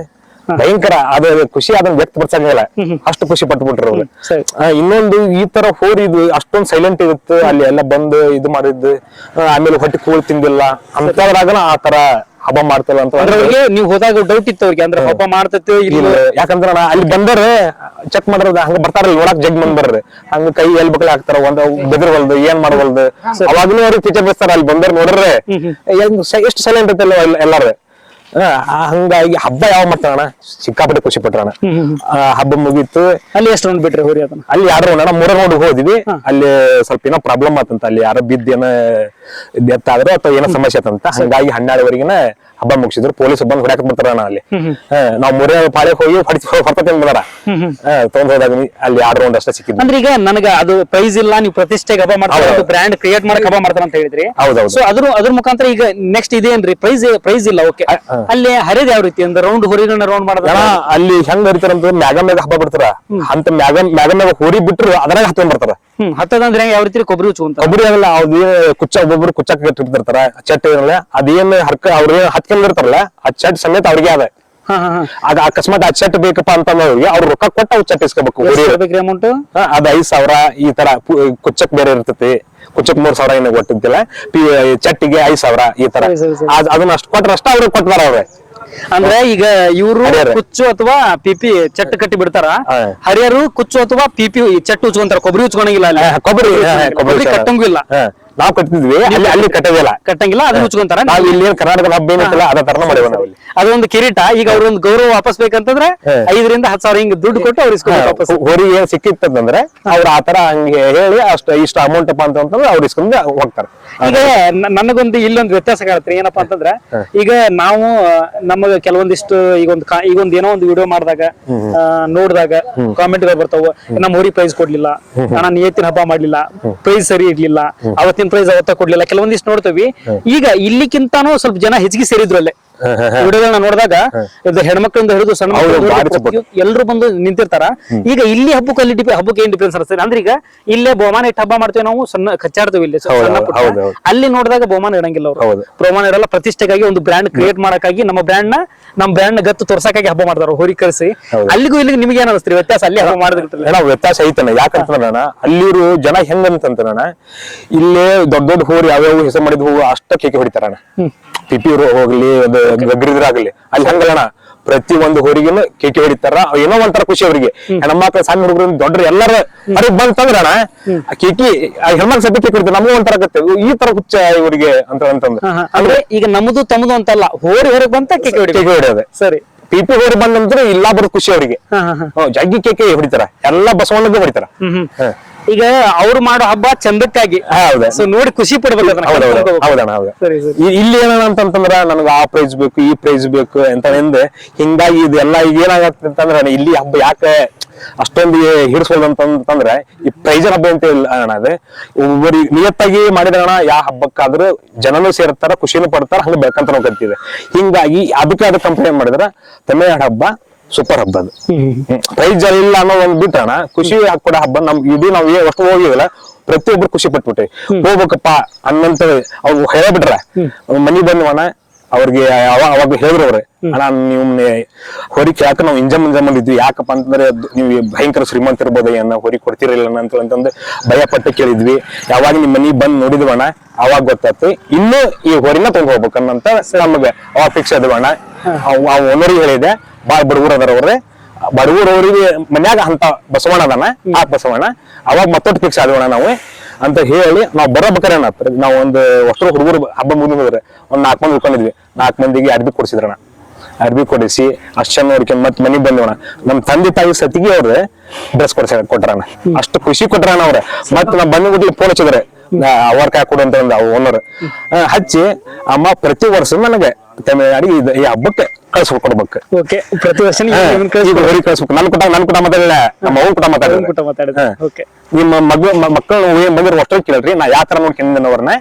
ಭಯಂಕರ ಅದ ಖುಷಿ ಅದನ್ನ ವ್ಯಕ್ತಪಡಿಸಂಗಿಲ್ಲ. ಅಷ್ಟು ಖುಷಿ ಪಟ್ಟು ಬಿಟ್ರು ಅವ್ರು ಸರಿ. ಇನ್ನೊಂದು ಈ ತರ ಹೋರಿ ಇದು ಅಷ್ಟೊಂದ್ ಸೈಲೆಂಟ್ ಇರುತ್ತೆ. ಅಲ್ಲಿ ಎಲ್ಲ ಬಂದು ಇದು ಮಾಡಿದ್ದು. ಆಮೇಲೆ ಹೊಟ್ಟೆ ಕೂಳ್ ತಿಂದಿಲ್ಲ. ಅಂತ ಆ ತರ ಹಬ್ಬ ಮಾಡ್ತಾರ ಅಂತ ಅವ್ರಿಗೆ ನೀವು ಹೋದಾಗ ಡೌಟ್ ಇತ್ತು ಅವ್ರಿಗೆ. ಅಂದ್ರೆ ಹಬ್ಬ ಮಾಡ್ತೈತಿ ಇಲ್ಲ ಯಾಕಂದ್ರ ಅಲ್ಲಿ ಬಂದರ ಚೆಕ್ ಮಾಡ್ರ ಹಂಗ ಬರ್ತಾರ ನೋಡಕ್ ಜಗ್ ಬಂದ್ಬರ್ರಿ ಹಂಗ ಕೈ ಎಲ್ ಬಕ್ಲ ಹಾಕ್ತಾರ ಒಂದ್ ಬೆದರ್ವಲ್ದು ಏನ್ ಮಾಡವಲ್ದು ಅವಾಗ್ಲೂ ಅವ್ರಿಗೆ ಟೀಚರ್ ಬಸ್ತಾರ ಅಲ್ಲಿ ಬಂದರ್ ನೋಡ್ರೆ ಎಷ್ಟು ಸೈಲೆಂಟ್ ಐತಲ್ಲ ಎಲ್ಲಾರು ಹಂಗಾಗಿ ಹಬ್ಬ ಯಾವ ಮಾಡ್ತಾನ ಸಿಕ್ಕಾಪಟ್ಟೆ ಖುಷಿ ಪಟ್ರಣ ಹಬ್ಬ ಮುಗೀತು. ಅಲ್ಲಿ ಎಷ್ಟು ರೌಂಡ್ ಬಿಟ್ರಿ ಹೋರಿ ಅದನ್ನ? ಅಲ್ಲಿ ಯಾರು ಅಣ್ಣ ಮೂರ ರೌಂಡ್ ಹೋದ್ವಿ. ಅಲ್ಲಿ ಸ್ವಲ್ಪ ಏನೋ ಪ್ರಾಬ್ಲಮ್ ಆತಂತ ಅಲ್ಲಿ ಯಾರೋ ಬಿದ್ದ ಏನೋ ಡೆತ್ ಆದ್ರೆ ಅಥವಾ ಏನೋ ಸಮಸ್ಯೆ ಆತಂತ. ಹಂಗಾಗಿ ಹನ್ನೆರಡುವರೆಗಿನ ಹಬ್ಬ ಮುಗಿಸಿದ್ರು ಪೊಲೀಸ್ ಬಂದು ಹೊಡ್ಯಾಕ ಬರ್ತಾರ ನಾ ಅಲ್ಲಿ. ನಾವ್ ಮೂರೇ ಪಾಳ್ಯಕ್ ಹೋಗಿ ಹೊರ್ತೇನೆ ಬಂದಾರ ತಗೊಂಡ್ ಹೋದಾಗ ಅಲ್ಲಿ ಆರ್ ರೌಂಡ್ ಅಷ್ಟೇ ಸಿಕ್ಕಿದ್ರು ಅಂದ್ರೆ ಈಗ ನನಗೆ ಅದು ಪ್ರೈಸ್ ಇಲ್ಲ ನೀವು ಪ್ರತಿಷ್ಠೆಗೆ ಹಬ್ಬ ಮಾಡ್ತಾರೆ. ಬ್ರ್ಯಾಂಡ್ ಕ್ರಿಯೇಟ್ ಮಾಡಕ್ ಹಬ್ಬ ಮಾಡ್ತಾರ ಅಂತ ಹೇಳಿದ್ರಿ. ಹೌದೌದು. ಸೊ ಅದ್ರ ಅದ್ರ ಮುಖಾಂತರ ಈಗ ನೆಕ್ಸ್ಟ್ ಇದೇನ್ರಿ ಪ್ರೈಸ್ ಪ್ರೈಸ್ ಇಲ್ಲ ಓಕೆ ಅಲ್ಲಿ ಹರಿದ ಯಾವ ರೀತಿ? ಅಂದ್ರೆ ರೌಂಡ್ ಹುರಿಗಳನ್ನ ರೌಂಡ್ ಮಾಡಿದ್ರ ಅಲ್ಲಿ ಹೆಂಗ್ ಹರಿತಾರ ಅಂತ ಮ್ಯಾಗ ಮ್ಯಾಗ ಹಬ್ಬ ಬಿಡ್ತಾರ. ಅಂತ ಮ್ಯಾಗ ಮ್ಯಾಗ ಮ್ಯಾಗ ಹುರಿ ಬಿಟ್ರು ಅದ್ರಾಗ ಹತ್ಕೊಂಡ್ ಬರ್ತಾರ. ಹ್ಮ್ ಹತ್ತದಂದ್ರೆ ಯಾವ ರೀತಿ ಕೊಬ್ಬರಿ ಹಚ್ಕೊಂತ ಒಬ್ರು ಕುಚ್ಚ ಒಬ್ಬೊಬ್ರು ಕುಚ್ಚಕ್ ಕಟ್ಟಿರ್ತಾರ ಚಟ್ ಏನಲ್ಲ ಅದೇನ್ ಹರ್ಕ ಅವ್ರಿಗೆ ಹತ್ಕೊಂಡಿರ್ತಾರಲ್ಲ ಆ ಚಟ್ ಸಮೇತ ಅವ್ರಿಗೆ ಅದ. ಹಾ ಹಾ ಅದ ಅಕಸ್ಮಾತ್ ಆ ಚಟ್ ಬೇಕಪ್ಪ ಅಂತಂದವ್ರಿಗೆ ಅವ್ರ ರೊಕ್ಕ ಕೊಟ್ಟ ಅವ್ ಚಟ್ ಇಸ್ಕೋಬೇಕು ಅಮೌಂಟ್ ಅದ್ ಐದ್ ಸಾವಿರ ಈ ತರ ಪು- ಕುಚ್ಚಕ್ ಬೇರೆ ಇರ್ತೈತಿ. ಕುಚ್ಚಕ್ ಮೂರ್ ಸಾವಿರ ಏನ ಕೊಟ್ಟಿದ್ದಿಲ್ಲ. ಪಿ ಚಟ್ಟಿಗೆ ಐದ್ ಸಾವಿರ ಈ ತರ. ಸರಿ, ಸರಿ, ಸರಿ. ಅದ್- ಅದನ್ನ ಅಷ್ಟು ಕೊಟ್ರ ಅಷ್ಟ ಅವ್ರಿಗೆ ಕೊಟ್ಟಾರ ಅವ್ರೆ. ಅಂದ್ರೆ ಈಗ ಇವರು ಕುಚ್ಚು ಅಥವಾ ಪಿಪಿ ಚಟ್ಟು ಕಟ್ಟಿ ಬಿಡ್ತಾರ. ಹರಿಯರು ಕುಚ್ಚು ಅಥವಾ ಪಿಪಿ ಚಟ್ ಉಚ್ಕೊಂತಾರ ಕೊಬ್ಬರಿ ಉಚ್ಕೊಂಡಂಗಿಲ್ಲ ಕೊಬ್ಬರಿ ಕೊಬ್ಬರಿ ಕಟ್ಟಂಗೂ ಇಲ್ಲ. ನಾವ್ ಕಟ್ಟಿದ್ವಿ ಅಲ್ಲಿ ಅಲ್ಲಿ ಕಟ್ಟೋದಿಲ್ಲ ಕಟ್ಟಂಗಿಲ್ಲ ಅದನ್ನ ಮುಚ್ಕೊಂತಾರ? ನಾವ್ ಇಲ್ಲಿ ಏನ್ ಕರ್ನಾಟಕದ ಹಬ್ಬ ಏನೈತಲ್ಲ ಅದ ತರ ಮಾಡಿವ ನಾವ್ ಇಲ್ಲಿ. ಅದೊಂದು ಕಿರೀಟ ಈಗ ಅವ್ರೊಂದು ಗೌರವ ವಾಪಸ್ ಬೇಕಂತಂದ್ರೆ ಐದರಿಂದ ಹತ್ತು ಸಾವಿರ ಹಿಂಗ್ ದುಡ್ಡು ಕೊಟ್ಟು ಅವ್ರು ಇಸ್ಕೊಬೇಕು ವಾಪಸ್. ಹೋರಿಗೆ ಏನ್ ಸಿಕ್ಕಿತ್ತಂದ್ರೆ ಅವ್ರ ಆತರ ಹಂಗೆ ಹೇಳಿ ಅಷ್ಟ ಇಷ್ಟ ಅಮೌಂಟ್ ಅಪ್ಪ ಅಂತಂದ್ರೆ ಅವ್ರು ಇಸ್ಕೊಂಡು ಹೋಗ್ತಾರೆ. ಈಗ ನನಗೊಂದು ಇಲ್ಲೊಂದು ವ್ಯತ್ಯಾಸ ಕಾಣತ್ರಿ ಏನಪ್ಪಾ ಅಂತಂದ್ರೆ ಈಗ ನಾವು ನಮಗ ಕೆಲವೊಂದಿಷ್ಟು ಈಗ ಒಂದು ಈಗ ಒಂದ್ ಏನೋ ಒಂದು ವಿಡಿಯೋ ಮಾಡಿದಾಗ ನೋಡಿದಾಗ ಕಾಮೆಂಟ್ಗಳು ಬರ್ತಾವ. ನಮ್ಮ ಊರಿಗೆ ಪ್ರೈಸ್ ಕೊಡ್ಲಿಲ್ಲ. ನಾನು ನಿಯತ್ತಿನ ಹಬ್ಬ ಮಾಡ್ಲಿಲ್ಲ. ಪ್ರೈಸ್ ಸರಿ ಇರ್ಲಿಲ್ಲ. ಅವತ್ತಿನ ಪ್ರೈಸ್ ಅವತ್ತ ಕೊಡ್ಲಿಲ್ಲ. ಕೆಲವೊಂದಿಷ್ಟು ನೋಡ್ತೀವಿ. ಈಗ ಇಲ್ಲಿಕ್ಕಿಂತಾನು ಸ್ವಲ್ಪ ಜನ ಹೆಚ್ಚಿಗೆ ಸೇರಿದ್ರು ಅಲ್ಲೇ. ವಿಡಿಯೋಗಳನ್ನ ನೋಡಿದಾಗ ಇದು ಹೆಣ್ಮಕ್ಳಿಂದ ಹಿಡಿದು ಸಣ್ಣ ಎಲ್ರು ಬಂದು ನಿಂತಿರ್ತಾರ. ಈಗ ಇಲ್ಲಿ ಹಬ್ಬಕ್ಕೆ ಅಲ್ಲಿ ಡಿಪೆ ಹಬ್ಬಕ್ಕೆ ಏನ್ ಡಿಫ್ರೆನ್ಸ್ ಅನಿಸ್ತದೆ ಅಂದ್ರೆ ಈಗ ಇಲ್ಲೇ ಬಹುಮಾನ ಇಟ್ಟು ಹಬ್ಬ ಮಾಡ್ತೇವೆ ನಾವು ಸಣ್ಣ ಕಚ್ಚಾಡ್ತೇವೆ ಇಲ್ಲಿ. ಅಲ್ಲಿ ನೋಡಿದಾಗ ಬಹುಮಾನ ಇಡಂಗಿಲ್ಲ ಅವರು. ಬಹುಮಾನ ಇಡಲ್ಲ ಪ್ರತಿಷ್ಠೆಗಾಗಿ ಒಂದು ಬ್ರ್ಯಾಂಡ್ ಕ್ರಿಯೇಟ್ ಮಾಡಕ್ಕಾಗಿ ನಮ್ಮ ಬ್ರ್ಯಾಂಡ್ನ ನಮ್ಮ ಬ್ರ್ಯಾಂಡ್ನ ಗತ್ತು ತೋರ್ಸಕ್ಕಾಗಿ ಹಬ್ಬ ಮಾಡ್ತಾರ ಹೋರಿ ಕರೆಸಿ. ಅಲ್ಲಿಗೂ ಇಲ್ಲಿಗೆ ನಿಮ್ಗೆ ಏನ್ ಅನಿಸ್ತೀರಿ ವ್ಯತ್ಯಾಸ ಅಲ್ಲಿ ಹಬ್ಬ ಮಾಡಿದ್ರೆ ವ್ಯತ್ಯಾಸ ಐತನ ಯಾಕಂತಂದ್ರ ಅಲ್ಲಿರು ಜನ ಹೆಂಗಂತಂದ್ರ ಇಲ್ಲೇ ದೊಡ್ಡ ದೊಡ್ಡ ಹೋರಿ ಯಾವ್ಯಾವ ಹೆಸರು ಮಾಡಿದ್ ಹೂವು ಅಷ್ಟ ಕೇಕೆ ಹೊಡಿತಾರಣ ಪಿಪಿ ಹೋಗ್ಲಿ ಅದು ಗಗ್ರಿದ್ರಾಗ್ಲಿ ಅಲ್ಲಿ ಹಂಗಲ್ಲಣ ಪ್ರತಿ ಒಂದು ಹೋರಿಗೆನು ಕೇಕೆ ಹೊಡಿತಾರ ಏನೋ ಒಂಥರ ಖುಷಿ ಅವ್ರಿಗೆ. ಹೆಣ್ಮಕ್ಳ ಸಣ್ಣ ಹುಡುಗರು ದೊಡ್ಡ ಎಲ್ಲಾರ ಅವ್ರಿಗೆ ಬಂತಂದ್ರ ಆ ಕೇಕಿ ಆ ಹೆಣ್ಮಕ್ಳು ಸದ್ಯ ಕೇಕ್ ಹೊಡಿತಾರೆ ನಮಗೂ ಒಂಥರ ಆಗತ್ತೆ. ಈ ತರ ಹುಚ್ಚ ಇವರಿಗೆ ಅಂತ ಅಂತಂದ್ರೆ ಅಂದ್ರೆ ಈಗ ನಮ್ದು ತಮ್ಮದು ಅಂತಲ್ಲ ಹೋರಿ ಹೊರಗೆ ಬಂತ ಕೇಕೆ ಹೊಡಿ ಕೇಕೆ ಹೊಡಿಯೋದು. ಸರಿ. ಪಿಪಿ ಹೋರಿ ಬಂದಂದ್ರೆ ಇಲ್ಲ ಬರೋ ಖುಷಿ ಅವರಿಗೆ. ಜಗ್ಗಿ ಕೇಕೆ ಹೊಡಿತಾರ. ಎಲ್ಲಾ ಬಸವಣ್ಣಗೆ ಹೊಡಿತಾರ. ಈಗ ಅವ್ರು ಮಾಡೋ ಹಬ್ಬ ಚಂದಕ್ಕಾಗಿ. ಹೌದು. ಸೊ ನೋಡಿ ಖುಷಿ ಪಡ್ಬೇಕು ಇಲ್ಲಿ ಏನಣ್ಣ ಅಂತಂತಂದ್ರ ನನಗೆ ಆ ಪ್ರೈಸ್ ಬೇಕು ಈ ಪ್ರೈಸ್ ಬೇಕು ಅಂತ ಎಂದ ಹಿಂಗಾಗಿ ಇದೆಲ್ಲ ಈಗ ಏನಾಗತ್ತೆ ಅಂತಂದ್ರೆ ಇಲ್ಲಿ ಹಬ್ಬ ಯಾಕೆ ಅಷ್ಟೊಂದು ಹಿಡಿಸೋದು ಅಂತಂದ್ರೆ ಈ ಪ್ರೈಜರ್ ಹಬ್ಬ ಅಂತ ಇಲ್ಲ ಅಣ್ಣ ಒಬ್ಬರಿ ಒಬ್ಬರಿಗೆ ನಿಯತ್ತಾಗಿ ಮಾಡಿದ್ರಣ ಯಾವ ಹಬ್ಬಕ್ಕಾದ್ರೂ ಜನನು ಸೇರ್ತಾರ ಖುಷಿನೂ ಪಡ್ತಾರ ಹಂಗ ಬೆಳ್ಕಂತ ಹೋಗಂತಿದೆ ಹಿಂಗಾಗಿ ಅದಕ್ಕೆ ಅದಕ್ಕೆ ಕಂಪ್ಲೇಂಟ್ ಮಾಡಿದ್ರ ತಮಿಳ್ನಾಡು ಹಬ್ಬ ಸೂಪರ್ ಹಬ್ಬ ಅದು. ಪ್ರೈಸ್ ಇಲ್ಲ ಅನ್ನೋ ಒಂದು ಬಿಟ್ಟಣ ಖುಷಿ ಹಾಕೊಡೋ ಹಬ್ಬ ನಮ್ ಇದು ನಾವ್ ಏ ಅಷ್ಟು ಹೋಗಿಲ್ಲ ಪ್ರತಿಯೊಬ್ರು ಖುಷಿ ಪಟ್ಬಿಟ್ಟೆ ಹೋಗ್ಬೇಕಪ್ಪ ಅನ್ನಂತ ಅವ್ರು ಹೇಳ್ಬಿಟ್ರ. ಮನಿ ಬಂದ್ವಣ ಅವ್ರಿಗೆ ಅವ- ಅವಾಗ ಹೇಳಿದ್ರು ಅವ್ರೆ ಅಣ್ಣ ನೀವು ಹೊರಿ ಕೇಳಕ ನಾವು ಇಂಜಮ್ ಇಂಜಮ್ ಇದ್ವಿ. ಯಾಕಪ್ಪ ಅಂತಂದ್ರೆ ನೀವು ಭಯಂಕರ ಶ್ರೀಮಂತ ಇರ್ಬೋದು ಅನ್ನ ಹೊರಿ ಕೊಡ್ತಿರಲಿಲ್ಲ ಅಂತ ಅಂತಂದ್ರೆ ಭಯ ಪಟ್ಟು ಕೇಳಿದ್ವಿ. ಯಾವಾಗ ನಿಮ್ ಮನಿ ಬಂದ್ ನೋಡಿದ್ವಣ ಅವಾಗ ಗೊತ್ತಾಯ್ತು. ಇನ್ನು ಈ ಹೊರಿನ ತಗೊಂಡ್ ಹೋಗ್ಬೇಕನ್ನಂತ ನಮಗೆ ಅವಾಗ ಫಿಕ್ಸ್ ಅದ್ವಣ್ಣ ಆ ಓನರಿಗೆ ಹೇಳಿದೆ ಬಾಳ್ ಬಡವರು ಅದಾರ ಅವ್ರೆ ಅವ್ರಿಗೆ ಮನ್ಯಾಗ ಅಂತ ಬಸವಣ್ಣ ಅದಾನ. ಆ ಬಸವಣ್ಣ, ಅವಾಗ ಮತ್ತೊಟ್ಟು ಫಿಕ್ಸ್ ಆದೋಣ ನಾವು. ಅಂತ ಹೇಳಿ ನಾವು ಬರಬೇಕಾರೆ ನಾವು ಒಂದು ಅಷ್ಟು ಹುಡುಗರು ಹಬ್ಬ ಮುಗಿದ್ರೆ ಒಂದ್ ನಾಲ್ಕು ಮಂದಿ ಉಳ್ಕೊಂಡಿದ್ವಿ. ನಾಲ್ಕು ಮಂದಿಗೆ ಅರ್ಬಿ ಕೊಡಿಸಿದ್ರಣ ಅರ್ಬಿ ಕೊಡಿಸಿ ಅಷ್ಟ್ ಚಂದ ನೋಡ್ಕೊಂಡ್ ಮತ್ ಮನಿಗ್ ಬಂದವಣ ನಮ್ ತಂದೆ ತಾಯಿ ಸತಿಗೆ ಅವ್ರೆ ಡ್ರೆಸ್ ಕೊಡ್ಸ ಕೊಟ್ರಣ ಅಷ್ಟು ಖುಷಿ ಕೊಟ್ರಣ ಅವ್ರ. ಮತ್ತೆ ನಮ್ಮ ಬಂದ ಗುಡ್ಲಿ ಫೋನ್ ಹಚ್ಚಿದ್ರೆ. ಅವರ್ ಕಾಯ್ ಕೊಡು ಅಂತ ಒಂದು ಓನರ್ ಹಚ್ಚಿ, ಅಮ್ಮ, ಪ್ರತಿ ವರ್ಷ ನನಗೆ ಇದ್- ಈ ಹಬ್ಬಕ್ಕೆ ಕಳ್ಸ್ಕೊಡ್ ಕೊಡ್ಬೇಕು ಓಕೆ ಪ್ರತಿ ವರ್ಷ ನೀವು ಕಳ್ಸ್ಬೇಕು. ನನ್ ಕುಟ ನನ್ ಕುಟ ಮಾತಾಡಿಲ್ಲ ನಮ್ಮ ಅವ್ನ ಕುಟ ಮಾತಾಡಿದ್ರೆ ಓಕೆ ನಿಮ್ಮ ಮಗ ಮಕ್ಕಳು ಏನ್ ಬಂದಿರೋ ಒಟ್ಟು ಕೇಳ್ರಿ ನಾ ಯಾವ ತರ ನೋಡ್ಕೊಂಡಿನವ್ರನ್ನ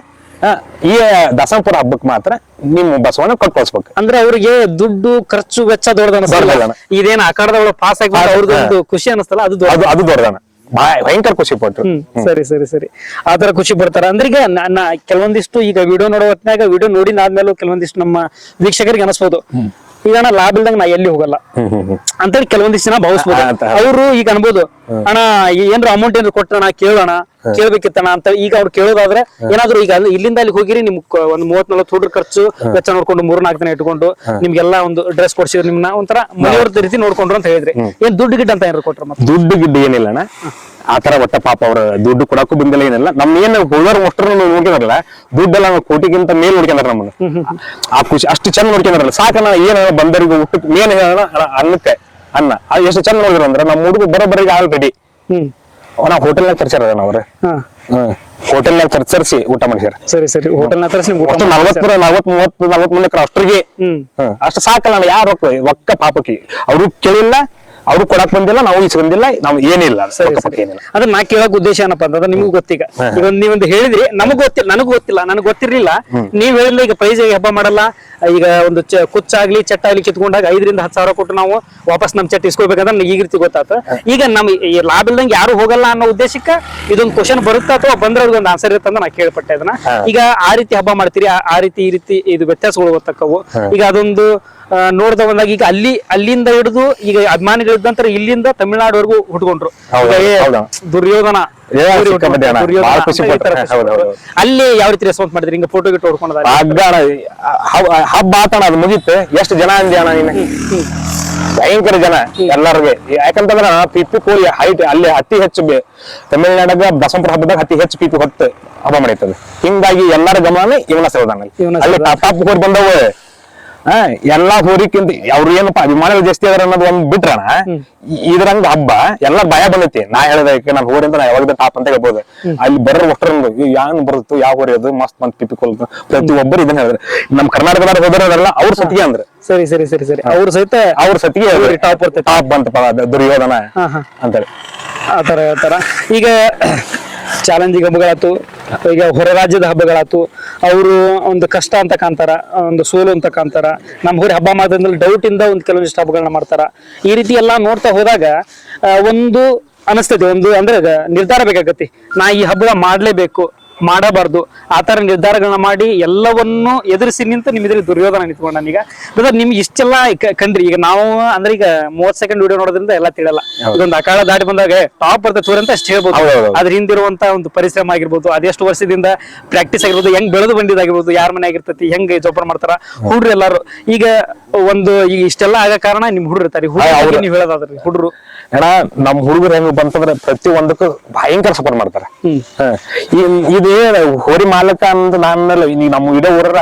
ಈ ದಸಂಪುರ ಹಬ್ಬಕ್ಕೆ ಮಾತ್ರ ನಿಮ್ಮ ಬಸವಣ್ಣ ಕೊಟ್ಟು ಕಳ್ಸ್ಬೇಕು. ಅಂದ್ರೆ ಅವ್ರಿಗೆ ದುಡ್ಡು ಖರ್ಚು ವೆಚ್ಚ ದೊಡ್ಡದ ಇದೇನು ದೊಡ್ಡದನ. ಇದೇನ್ ಆಕಾರದ ಒಳಗೆ ಪಾಸ್ ಆಗಿ ಅವ್ರದ್ದು ಖುಷಿ ಅನಿಸ್ತಲ್ಲ ಅದು ಅದು ದೊಡ್ಡದನ. ಭಯಂಕರ ಖುಷಿ ಪಟ್ರು. ಸರಿ ಸರಿ ಸರಿ. ಆತರ ಖುಷಿ ಪಡ್ತಾರ. ಅಂದ್ರೆ ಈಗ ಕೆಲವೊಂದಿಷ್ಟು ಈಗ ವಿಡಿಯೋ ನೋಡೋ ಹೊತ್ನಾಗ ವಿಡಿಯೋ ನೋಡಿನಾದ್ಮೇಲೂ ಕೆಲವೊಂದಿಷ್ಟು ನಮ್ಮ ವೀಕ್ಷಕರಿಗೆ ಅನಿಸ್ಬೋದು. ಈಗ ಅಣ್ಣ ಲಾಭ ಇಲ್ದಂಗ ನಾ ಎಲ್ಲಿ ಹೋಗಲ್ಲ. ಅಂತ ಹೇಳಿ ಹ್ಮ್ ಅಂತೇಳಿ ಕೆಲವೊಂದಿಷ್ಟು ಜನ ಭಾವಿಸ್ಬೋದು. ಅವರು ಈಗ ಅನ್ಬೋದು ಅಣ್ಣ ಏನ್ರ ಅಮೌಂಟ್ ಏನಾದ್ರು ಕೊಟ್ಟಣ ಕೇಳೋಣ ಕೇಳ್ಬೇಕಿತ್ತಣ ಅಂತ ಈಗ ಅವ್ರು ಕೇಳೋದಾದ್ರೆ ಏನಾದ್ರು ಈಗ ಇಲ್ಲಿಂದ ಅಲ್ಲಿ ಹೋಗಿರಿ ನಿಮ್ ಒಂದ್ ಮೂವತ್ ನಲ್ವತ್ತು ಹುಡುಗ್ರ ಖರ್ಚು ವೆಚ್ಚ ನೋಡ್ಕೊಂಡು ಮೂರ್ ನಾಲ್ಕು ದಿನ ಇಟ್ಕೊಂಡು ನಿಮ್ಗೆಲ್ಲ ಒಂದು ಡ್ರೆಸ್ ಕೊಡ್ಸಿದ್ರು ನಿಮ್ನ ಒಂಥರ ಮನೆಯವ್ರ ರೀತಿ ನೋಡ್ಕೊಂಡ್ರು ಅಂತ ಹೇಳಿದ್ರಿ. ಏನ್ ದುಡ್ಡು ಗಿಡ್ಡ ಅಂತ ಏನಾರು ಕೊಟ್ರ ಮತ್ತೆ? ದುಡ್ಡು ಗಿಡ್ಡು ಆತರ ಒಟ್ಟ ಪಾಪ ಅವ್ರ ದುಡ್ಡು ಕೊಡಕ್ಕೂ ಬಂದಿಲ್ಲ ಏನಿಲ್ಲ. ನಮ್ ಏನ್ ಹೋಗೋರ್ ಅಷ್ಟ್ರ ನೋಡ್ಕೊಂಡಾರಲ್ಲ ದುಡ್ಡೆಲ್ಲ ನಾವು ಕೋಟಿಗಿಂತ ಮೇಲ್ ನೋಡ್ಕೊಂಡ್ರ ನಮ್ಮನ್ನ. ಆ ಖುಷಿ ಅಷ್ಟು ಚಂದ ನೋಡ್ಕೊಂಡ್ರಲ್ಲ. ಸಾಕನ ಏನ ಬಂದರಿಗೆ ಊಟಕ್ಕೆ ಮೇನ್ ಹೇಳೋಣ ಅನ್ನಕ್ಕೆ ಅನ್ನ. ಅದು ಎಷ್ಟು ಚಂದ ನೋಡಿದ್ರ ಅಂದ್ರೆ ನಮ್ಮ ಹುಡುಗ ಬರೋಬ್ಬರಿಗೆ ಆಲ್ರೆಡಿ ಹ್ಮ್. ಹೋಟೆಲ್ ನಾಗ ತರ್ಸ್ಯಾರ ಅವ್ರ. ಹೋಟೆಲ್ ನಾಗ ತರ್ಸರ್ಸಿ ಊಟ ಮಾಡ್ಸ್ಯಾರ ಸರಿ ಸರಿ. ಹೋಟೆಲ್ ನಾಗ ತರಿಸಿ ಊಟ ಒಟ್ಟು ನಲ್ವತ್ತು ನಲ್ವತ್ ಮೂವತ್ತು ನಲ್ವತ್ ಮಂದಿ ಅಷ್ಟ್ರಿಗೆ. ಅಷ್ಟು ಸಾಕಲ್ಲ ಯಾರು ರೊಕ್ಕ ಒಕ್ಕ ಪಾಪಕ್ಕೆ. ಅವ್ರು ಕೇಳಿಲ್ಲ ಅವ್ರು ಕೊಡಕ್ ಬಂದಿಲ್ಲ ನಾವು ಇಸ್ಕೊಂಡಿಲ್ಲ ನಾವು ಏನಿಲ್ಲ ಏನಿಲ್ಲ. ಅದ್ರ ನಾ ಕೇಳಕ್ ಉದ್ದೇಶ ಏನಪ್ಪ ಅಂತಂದ್ರೆ ನಿಮ್ಗೂ ಗೊತ್ತೀಗ. ಈಗ ನೀವೊಂದು ಹೇಳಿದ್ರಿ ನಮಗ್ ಗೊತ್ತಿಲ್ಲ ನನಗ್ ಗೊತ್ತಿಲ್ಲ ನನಗ್ ಗೊತ್ತಿರ್ಲಿಲ್ಲ. ನೀವ್ ಹೇಳಿದ್ರೆ ಈಗ ಪ್ರೈಸ್ ಹಬ್ಬ ಮಾಡಲ್ಲ ಈಗ ಒಂದು ಕುಚ್ಚಾಗ್ಲಿ ಚಟ್ಟ ಆಗ್ಲಿ ಕಿತ್ಕೊಂಡಾಗ ಐದರಿಂದ ಹತ್ತು ಸಾವಿರ ಕೊಟ್ಟು ನಾವು ವಾಪಸ್ ನಮ್ ಚಟ್ ಇಸ್ಕೋಬೇಕಂದ್ರೆ ಈಗ ರೀತಿ ಗೊತ್ತಾತ. ಈಗ ನಮ್ ಈ ಲಾಭ ಇಲ್ದಂಗೆ ಯಾರು ಹೋಗಲ್ಲ ಅನ್ನೋ ಉದ್ದೇಶಕ್ಕೆ ಇದೊಂದು ಕ್ವಶನ್ ಬರುತ್ತಾ ಅಥವಾ ಬಂದ್ರೆ ಒಂದು ಆನ್ಸರ್ ಇರುತ್ತೆ ಅಂತ ನಾ ಕೇಳ್ಪಟ್ಟೆ ಅದನ್ನ. ಈಗ ಆ ರೀತಿ ಹಬ್ಬ ಮಾಡ್ತೀರಿ ಆ- ರೀತಿ ಈ ರೀತಿ ಇದು ವ್ಯತ್ಯಾಸಗಳು ಗೊತ್ತಕ್ಕವು ಈಗ ಅದೊಂದು ನೋಡ್ದ ಬಂದಾಗ ಈಗ ಅಲ್ಲಿ ಅಲ್ಲಿಂದ ಹಿಡಿದು ಈಗ ಅಭಿಮಾನಿಗಳಿದ್ದಂತರ ಇಲ್ಲಿಂದ ತಮಿಳ್ನಾಡುವರೆಗೂ ಹುಟ್ಕೊಂಡ್ರು. ದುರ್ಯೋಧನ. ಅಲ್ಲಿ ಯಾವ ರೀತಿ ರೆಸ್ಪಾನ್ಸ್ ಮಾಡಿದ್ರಿ? ಹಿಂಗ ಫೋಟೋ ಗಿಟ್ಟು ಹೊಡ್ಕೊಂಡ ಹಬ್ಬ ಆತಣ ಅದು ಮುಗಿತ್ತೆ ಎಷ್ಟು ಜನ ಅಂದ್ಯಾಣ ಭಯಂಕರ ಜನ ಎಲ್ಲರಿಗೆ. ಯಾಕಂತಂದ್ರ ಪಿಪಿ ಕೋಲಿ ಹೈಟ್ ಅಲ್ಲಿ ಅತಿ ಹೆಚ್ಚು ತಮಿಳ್ನಾಡಾಗ ದಸಂಪುರ ಹಬ್ಬದಾಗ ಅತಿ ಹೆಚ್ಚು ಪಿಪಿ ಹೊತ್ತು ಹಬ್ಬ ಮಾಡೈತದ ಹಿಂಗಾಗಿ ಎಲ್ಲರ ಗಮನ ಇವನ ಇವ್ನ ಅಲ್ಲಿ. ಟಾಪ್ ಕೋಟ್ ಬಂದವು. ಹಾ ಎಲ್ಲಾ ಹೋರಿಕಿಂತ ಅವ್ರ ಏನಪ್ಪಾ ಅಭಿಮಾನಿಗಳು ಜಾಸ್ತಿ ಅದ್ರ ಅನ್ನೋದು ಒಂದ್ ಬಿಟ್ರಣ ಇದ್ರಂಗ ಹಬ್ಬ ಎಲ್ಲ ಭಯ ಬಂದೈತಿ. ನಾ ಹೇಳ್ದೆ ನಾನು ಹೋರಿ ಅಂತ ನಾ ಯಾವಾಗ ಟಾಪ್ ಅಂತ ಹೇಳ್ಬೋದು. ಅಲ್ಲಿ ಬರೋ ಒಟ್ಟರ ಯಾನ್ ಬರುತ್ತು ಯಾವ ಹೋರಿ ಅದು? ಮಸ್ತ್ ಮಂತ್ ಪಿಪಿ ಕೊಲ್ತು. ಪ್ರತಿ ಒಬ್ಬರು ಇದನ್ನ ಹೇಳಿದ್ರೆ. ನಮ್ ಕರ್ನಾಟಕದಾಗ ಹೋದ್ರಲ್ಲ ಅವ್ರ ಸತಿಗೆ ಅಂದ್ರೆ. ಸರಿ ಸರಿ ಸರಿ ಸರಿ. ಅವ್ರ ಸಹಿತ ಅವ್ರ ಸತಿಗೆ ಟಾಪ್ ಟಾಪ್ ಬಂತಪ್ಪ ದುರ್ಯೋಧನ ಅಂತೇಳಿ. ಆತರ ಹೇಳ್ತಾರ ಈಗ ಚಾಲೆಂಜಿಂಗ್ ಹಬ್ಬಗಳಾತು, ಈಗ ಹೊರ ರಾಜ್ಯದ ಹಬ್ಬಗಳಾತು, ಅವರು ಒಂದು ಕಷ್ಟ ಅಂತ ಕಾಣ್ತಾರ, ಒಂದು ಸೋಲು ಅಂತ ಕಾಣ್ತಾರ, ನಮ್ಮ ಊರಿ ಹಬ್ಬ ಮಾಡೋದ್ರಲ್ಲಿ ಡೌಟ್ ಇಂದ ಒಂದು ಕೆಲವೊಂದಿಷ್ಟು ಹಬ್ಬಗಳನ್ನ ಮಾಡ್ತಾರ. ಈ ರೀತಿ ಎಲ್ಲ ನೋಡ್ತಾ ಹೋದಾಗ ಒಂದು ಅನಿಸ್ತದೆ, ಒಂದು ಅಂದ್ರೆ ನಿರ್ಧಾರ ಬೇಕಾಗತ್ತೆ. ನಾ ಈ ಹಬ್ಬ ಮಾಡ್ಲೇಬೇಕು ಮಾಡಬಾರ್ದು. ಆ ತರ ನಿರ್ಧಾರಗಳನ್ನ ಮಾಡಿ ಎಲ್ಲವನ್ನು ಎದುರಿಸಿ ನಿಂತು ನಿಮ್ ಇದ್ರಲ್ಲಿ ದುರ್ಯೋಧನ ನಿಂತ್ಕೊಂಡ ಈಗ ಬ್ರದರ್ ನಿಮ್ಗೆ ಇಷ್ಟೆಲ್ಲ ಕಂಡ್ರಿ. ಈಗ ನಾವು ಅಂದ್ರೆ ಈಗ ಮೂವತ್ ಸೆಕೆಂಡ್ ವಿಡಿಯೋ ನೋಡೋದ್ರಿಂದ ಎಲ್ಲ ತಿಳಲ್ಲ ಇದೊಂದು ಅಕಾಳ ದಾಟಿ ಬಂದಾಗ ಟಾಪ್ ಬರ್ತದೆ ಅಂತ ಅಷ್ಟು ಹೇಳ್ಬೋದು. ಅದ್ರ ಹಿಂದಿರುವಂತ ಒಂದು ಪರಿಶ್ರಮ ಆಗಿರ್ಬೋದು. ಅದೆಷ್ಟು ವರ್ಷದಿಂದ ಪ್ರಾಕ್ಟೀಸ್ ಆಗಿರ್ಬೋದು ಹೆಂಗ್ ಬೆಳೆದು ಬಂದಿದ್ದಾಗಿರ್ಬೋದು ಯಾರ ಮನೆ ಆಗಿರ್ತೈತಿ ಹೆಂಗ್ ಜೋಪಾನ ಮಾಡ್ತಾರ ಹುಡ್ರು ಎಲ್ಲಾರು. ಈಗ ಒಂದು ಈಗ ಇಷ್ಟೆಲ್ಲ ಆಗ ಕಾರಣ ನಿಮ್ ಹುಡ್ರು ಇರ್ತಾರೆ. ಹುಡುಗರು ನೀವು ಹೇಳೋದಾದ್ರಿ ಹುಡ್ರು. ಅಣ್ಣ ನಮ್ ಹುಡುಗರು ಹೆಂಗ್ ಬಂತಂದ್ರೆ ಪ್ರತಿ ಒಂದಕ್ಕೂ ಭಯಂಕರ ಸಪೋರ್ಟ್ ಮಾಡ್ತಾರ. ಇದೇ ಹೋರಿ ಮಾಲಕ ಅಂತ ನಾನಲ್ಲ ಈಗ ನಮ್ಮ ಇಡೋ ಊರರ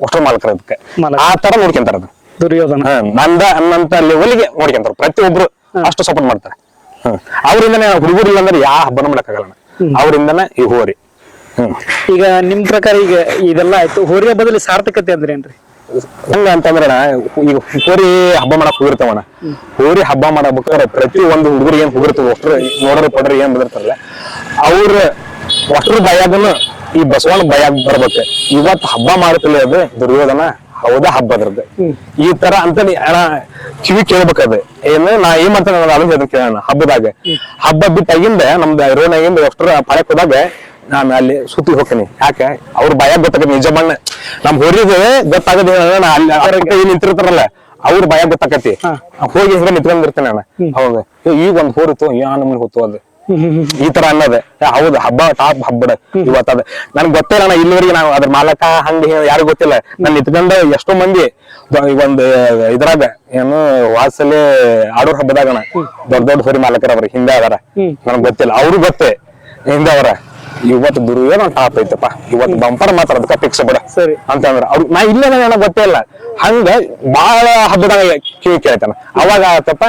ಅಷ್ಟರ ಮಾಲಕರ ಅದಕ್ಕೆ. ಆ ತರ ನೋಡ್ಕೊಂತಾರ ಅದು. ದುರ್ಯೋಧನ. ಹ, ನಂದ ಅನ್ನಂತ ಲೆವೆಲ್ಗೆ ನೋಡ್ಕೊಂತಾರ. ಪ್ರತಿಯೊಬ್ರು ಅಷ್ಟು ಸಪೋರ್ಟ್ ಮಾಡ್ತಾರೆ. ಹ್ಮ್ ಅವ್ರಿಂದನೇ ಹುಡುಗರು ಇಲ್ಲ ಅಂದ್ರೆ ಯಾವ ಹಬ್ಬನ ಮಾಡಕ್ಕಾಗಲ್ಲ ಅವರಿಂದನೇ ಈ ಹೋರಿ. ಹ್ಮ್. ಈಗ ನಿಮ್ ಪ್ರಕಾರ ಈಗ ಇದೆಲ್ಲ ಆಯ್ತು ಹೋರಿ ಹಬ್ಬದಲ್ಲಿ ಸಾರ್ಥಕತೆ ಅಂದ್ರೆ ಏನ್ರಿ? ಹೆಂಗ ಅಂತಂದ್ರ ಈಗ ಹೋರಿ ಹಬ್ಬ ಮಾಡಕ್ ಹೋಗಿರ್ತಾವಣ ಹೋರಿ ಹಬ್ಬ ಮಾಡಬೇಕಾದ್ರೆ ಪ್ರತಿ ಒಂದು ಹುಡುಗರು ಏನ್ ಹೋಗಿರ್ತಾವ ಅಷ್ಟ್ರ ನೋಡೋರು ಪಡ್ರಿ ಏನ್ ಬಂದಿರ್ತಾರಲ್ಲ ಅವ್ರ ಅಷ್ಟ್ರ ಭಯಾಗನು ಈ ಬಸವಣ್ಣ ಭಯ ಬರ್ಬೇಕು. ಇವತ್ ಹಬ್ಬ ಮಾಡ್ತಿಲ್ಲ ಅದು ದುರ್ಯೋಧನ. ಹೌದಾ ಹಬ್ಬ ಅದ್ರದ್ದು. ಈ ತರ ಅಂತ ಅಣ್ಣ ಕಿವಿ ಕೇಳ್ಬೇಕದು. ಏನು ನಾ ಏನ್ ಮಾಡ್ತೇನೆ ಅದನ್ನ ಹೇಳ್ತೀನಿ ಕೇಳೋಣ ಹಬ್ಬದಾಗ. ಹಬ್ಬ ಬಿಟ್ಟಾಗಿಂದ ನಮ್ದು ರೋನಾಗಿಂದ ಅಷ್ಟ್ರ ಪಾಳಕ್ ಹೋದಾಗ ನಾನು ಅಲ್ಲಿ ಸುತ್ತಿ ಹೋಗ್ತೀನಿ. ಯಾಕೆ? ಅವ್ರ ಭಯ ಗೊತ್ತಾಗತ್ತೆ ನಿಜ ಬಣ್ಣ. ನಮ್ ಹೋರಿದ ಗೊತ್ತಾಗದ ನಾ ಅಲ್ಲಿ ನಿಂತಿರ್ತಾರಲ್ಲ ಅವ್ರ ಭಯ ಗೊತ್ತಾಕತಿ. ಹೋಗಿ ಹಿಂಗ ನಿಂತ್ಕೊಂಡಿರ್ತೇನೆ ಅಣ್ಣ. ಹೌದು ಈಗ ಒಂದ್ ಹೋರಿತು ಯಾ ನಮ್ಗೆ ಹೋತು ಅದು. ಈ ತರ ಅನ್ನೋದೆ. ಹೌದು ಹಬ್ಬ ಟಾಪ್ ಹಬ್ಬದ. ಇವತ್ತದ. ನನ್ಗೆ ಗೊತ್ತಿಲ್ಲ ನಾ ಇಲ್ಲಿವರೆಗೆ ನಾವು ಅದ್ರ ಮಾಲಕ ಹಂಗ ಯಾರು ಗೊತ್ತಿಲ್ಲ. ನನ್ ನಿಂತ್ಕೊಂಡ ಎಷ್ಟೋ ಮಂದಿ ಒಂದು ಇದ್ರಾಗ ಏನು ವಾಸಲಿ ಆಡೋರ್ ಹಬ್ಬದಾಗಣ ದೊಡ್ಡ ದೊಡ್ಡ ಹೋರಿ ಮಾಲಕರ ಅವ್ರ ಹಿಂದೆ ಅದಾರ. ನನ್ಗೆ ಗೊತ್ತಿಲ್ಲ ಅವ್ರು ಗೊತ್ತೇ. ಹಿಂದೆ ಅವರ. ಇವತ್ತು ಏನೋ ಟಾಪ್ ಐತಪ್ಪ ಇವತ್ತು ಬಂಪರ್ ಮಾತ್ರ ಅದಕ್ಕ ಪಿಕ್ಸ್ ಬಿಡ. ಸರಿ. ಅಂತಂದ್ರ ಅವ್ರು ನಾ ಇಲ್ಲೇನ ನನಗೆ ಗೊತ್ತೇ ಇಲ್ಲ. ಹಂಗ ಬಹಳ ಹಬ್ಬದಾಗ ಕಿವಿ ಕೇಳ್ತಾನ. ಅವಾಗ ಆತಪ್ಪ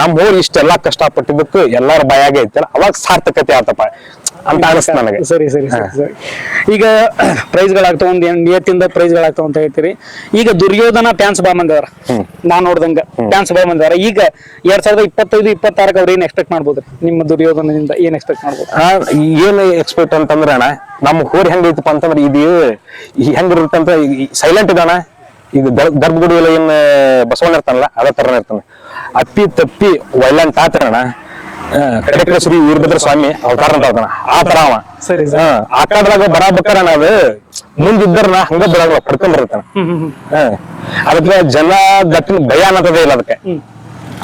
ನಮ್ಮ ಊರ್ ಇಷ್ಟೆಲ್ಲಾ ಕಷ್ಟ ಕಷ್ಟಪಟ್ಟಿದ್ದಕ್ಕೂ ಎಲ್ಲಾರ ಬಾಯಾಗೆ ಐತಲ್ಲ ಅವಾಗ ಸಾರ್ಥಕತೆ ಆತಪ್ಪ ಅಂತ ಅನಿಸ್ತು ನನಗೆ. ಸರಿ ಸರಿ ಸರಿ ಪ್ರೈಸ್ ಈಗ ಪ್ರೈಸ್ಗಳಾಗ್ತಾವ ಒಂದ್ ಏನ್ ನಿಯತ್ತಿಂದ ಪ್ರೈಸ್ಗಳಾಗ್ತಾವ ಅಂತ ಹೇಳ್ತೀರಿ. ಈಗ ದುರ್ಯೋಧನ ಫ್ಯಾನ್ಸ್ ಬಾ ಅಂದವರ ನಾ ನೋಡ್ದಂಗ ಫ್ಯಾನ್ಸ್ ಬಾ ಅಂದವರ ಈಗ ಎರಡ್ ಸಾವಿರದ ಇಪ್ಪತ್ತೈದು ಇಪ್ಪತ್ತಾರಕ್ಕೆ ಅವ್ರ ಏನ್ ಎಕ್ಸ್ಪೆಕ್ಟ್ ಮಾಡ್ಬೋದ್ರಿ ನಿಮ್ಮ ದುರ್ಯೋಧನದಿಂದ ಏನ್ ಎಕ್ಸ್ಪೆಕ್ಟ್ ಮಾಡ್ಬೋದು? ಏನು ಎಕ್ಸ್ಪೆಕ್ಟ್ ಅಂತಂದ್ರ ಅಣ್ಣ ನಮ್ಮ ಊರ್ ಹೆಂಗೈತಪ್ಪ ಅಂತಂದ್ರ ಇದು ಹೆಂಗಿರುತ್ತಂತ ಸೈಲೆಂಟ್ ಇದಣ್ಣ. ಈಗ ಗರ್- ಎಲ್ಲ ಏನ್ ಬಸವಣ್ಣ ಇರ್ತಾನಲ್ಲ ಅದೇ ತರ ಇರ್ತಾನೆ. ಅಪ್ಪಿ ತಪ್ಪಿ ವೈಲೆಂಟ್ ಆತಣ್ಣ ಕಡೆಕಡೆ ಶ್ರೀ ವೀರಭದ್ರ ಸ್ವಾಮಿ ಅವತಾರ ಅಂತ ಹೇಳ್ತಾನ ಆ ತರ ಅವ. ಸರಿ ಸರಿ. ಹಾ, ಆ ಕಾಲದಾಗ ಬರಾಬೇಕಾರ ಅದು ಮುಂದಿದ್ದರ್ನ ಹಂಗ ಬರಾಗ ಪಡ್ಕೊಂಡ್ ಬರುತ್ತಾನ. ಅದಕ್ಕೆ ಜನ ದಟ್ಟಿನ ಭಯ ಅನ್ನೋದೇ ಇಲ್ಲ ಅದಕ್ಕೆ.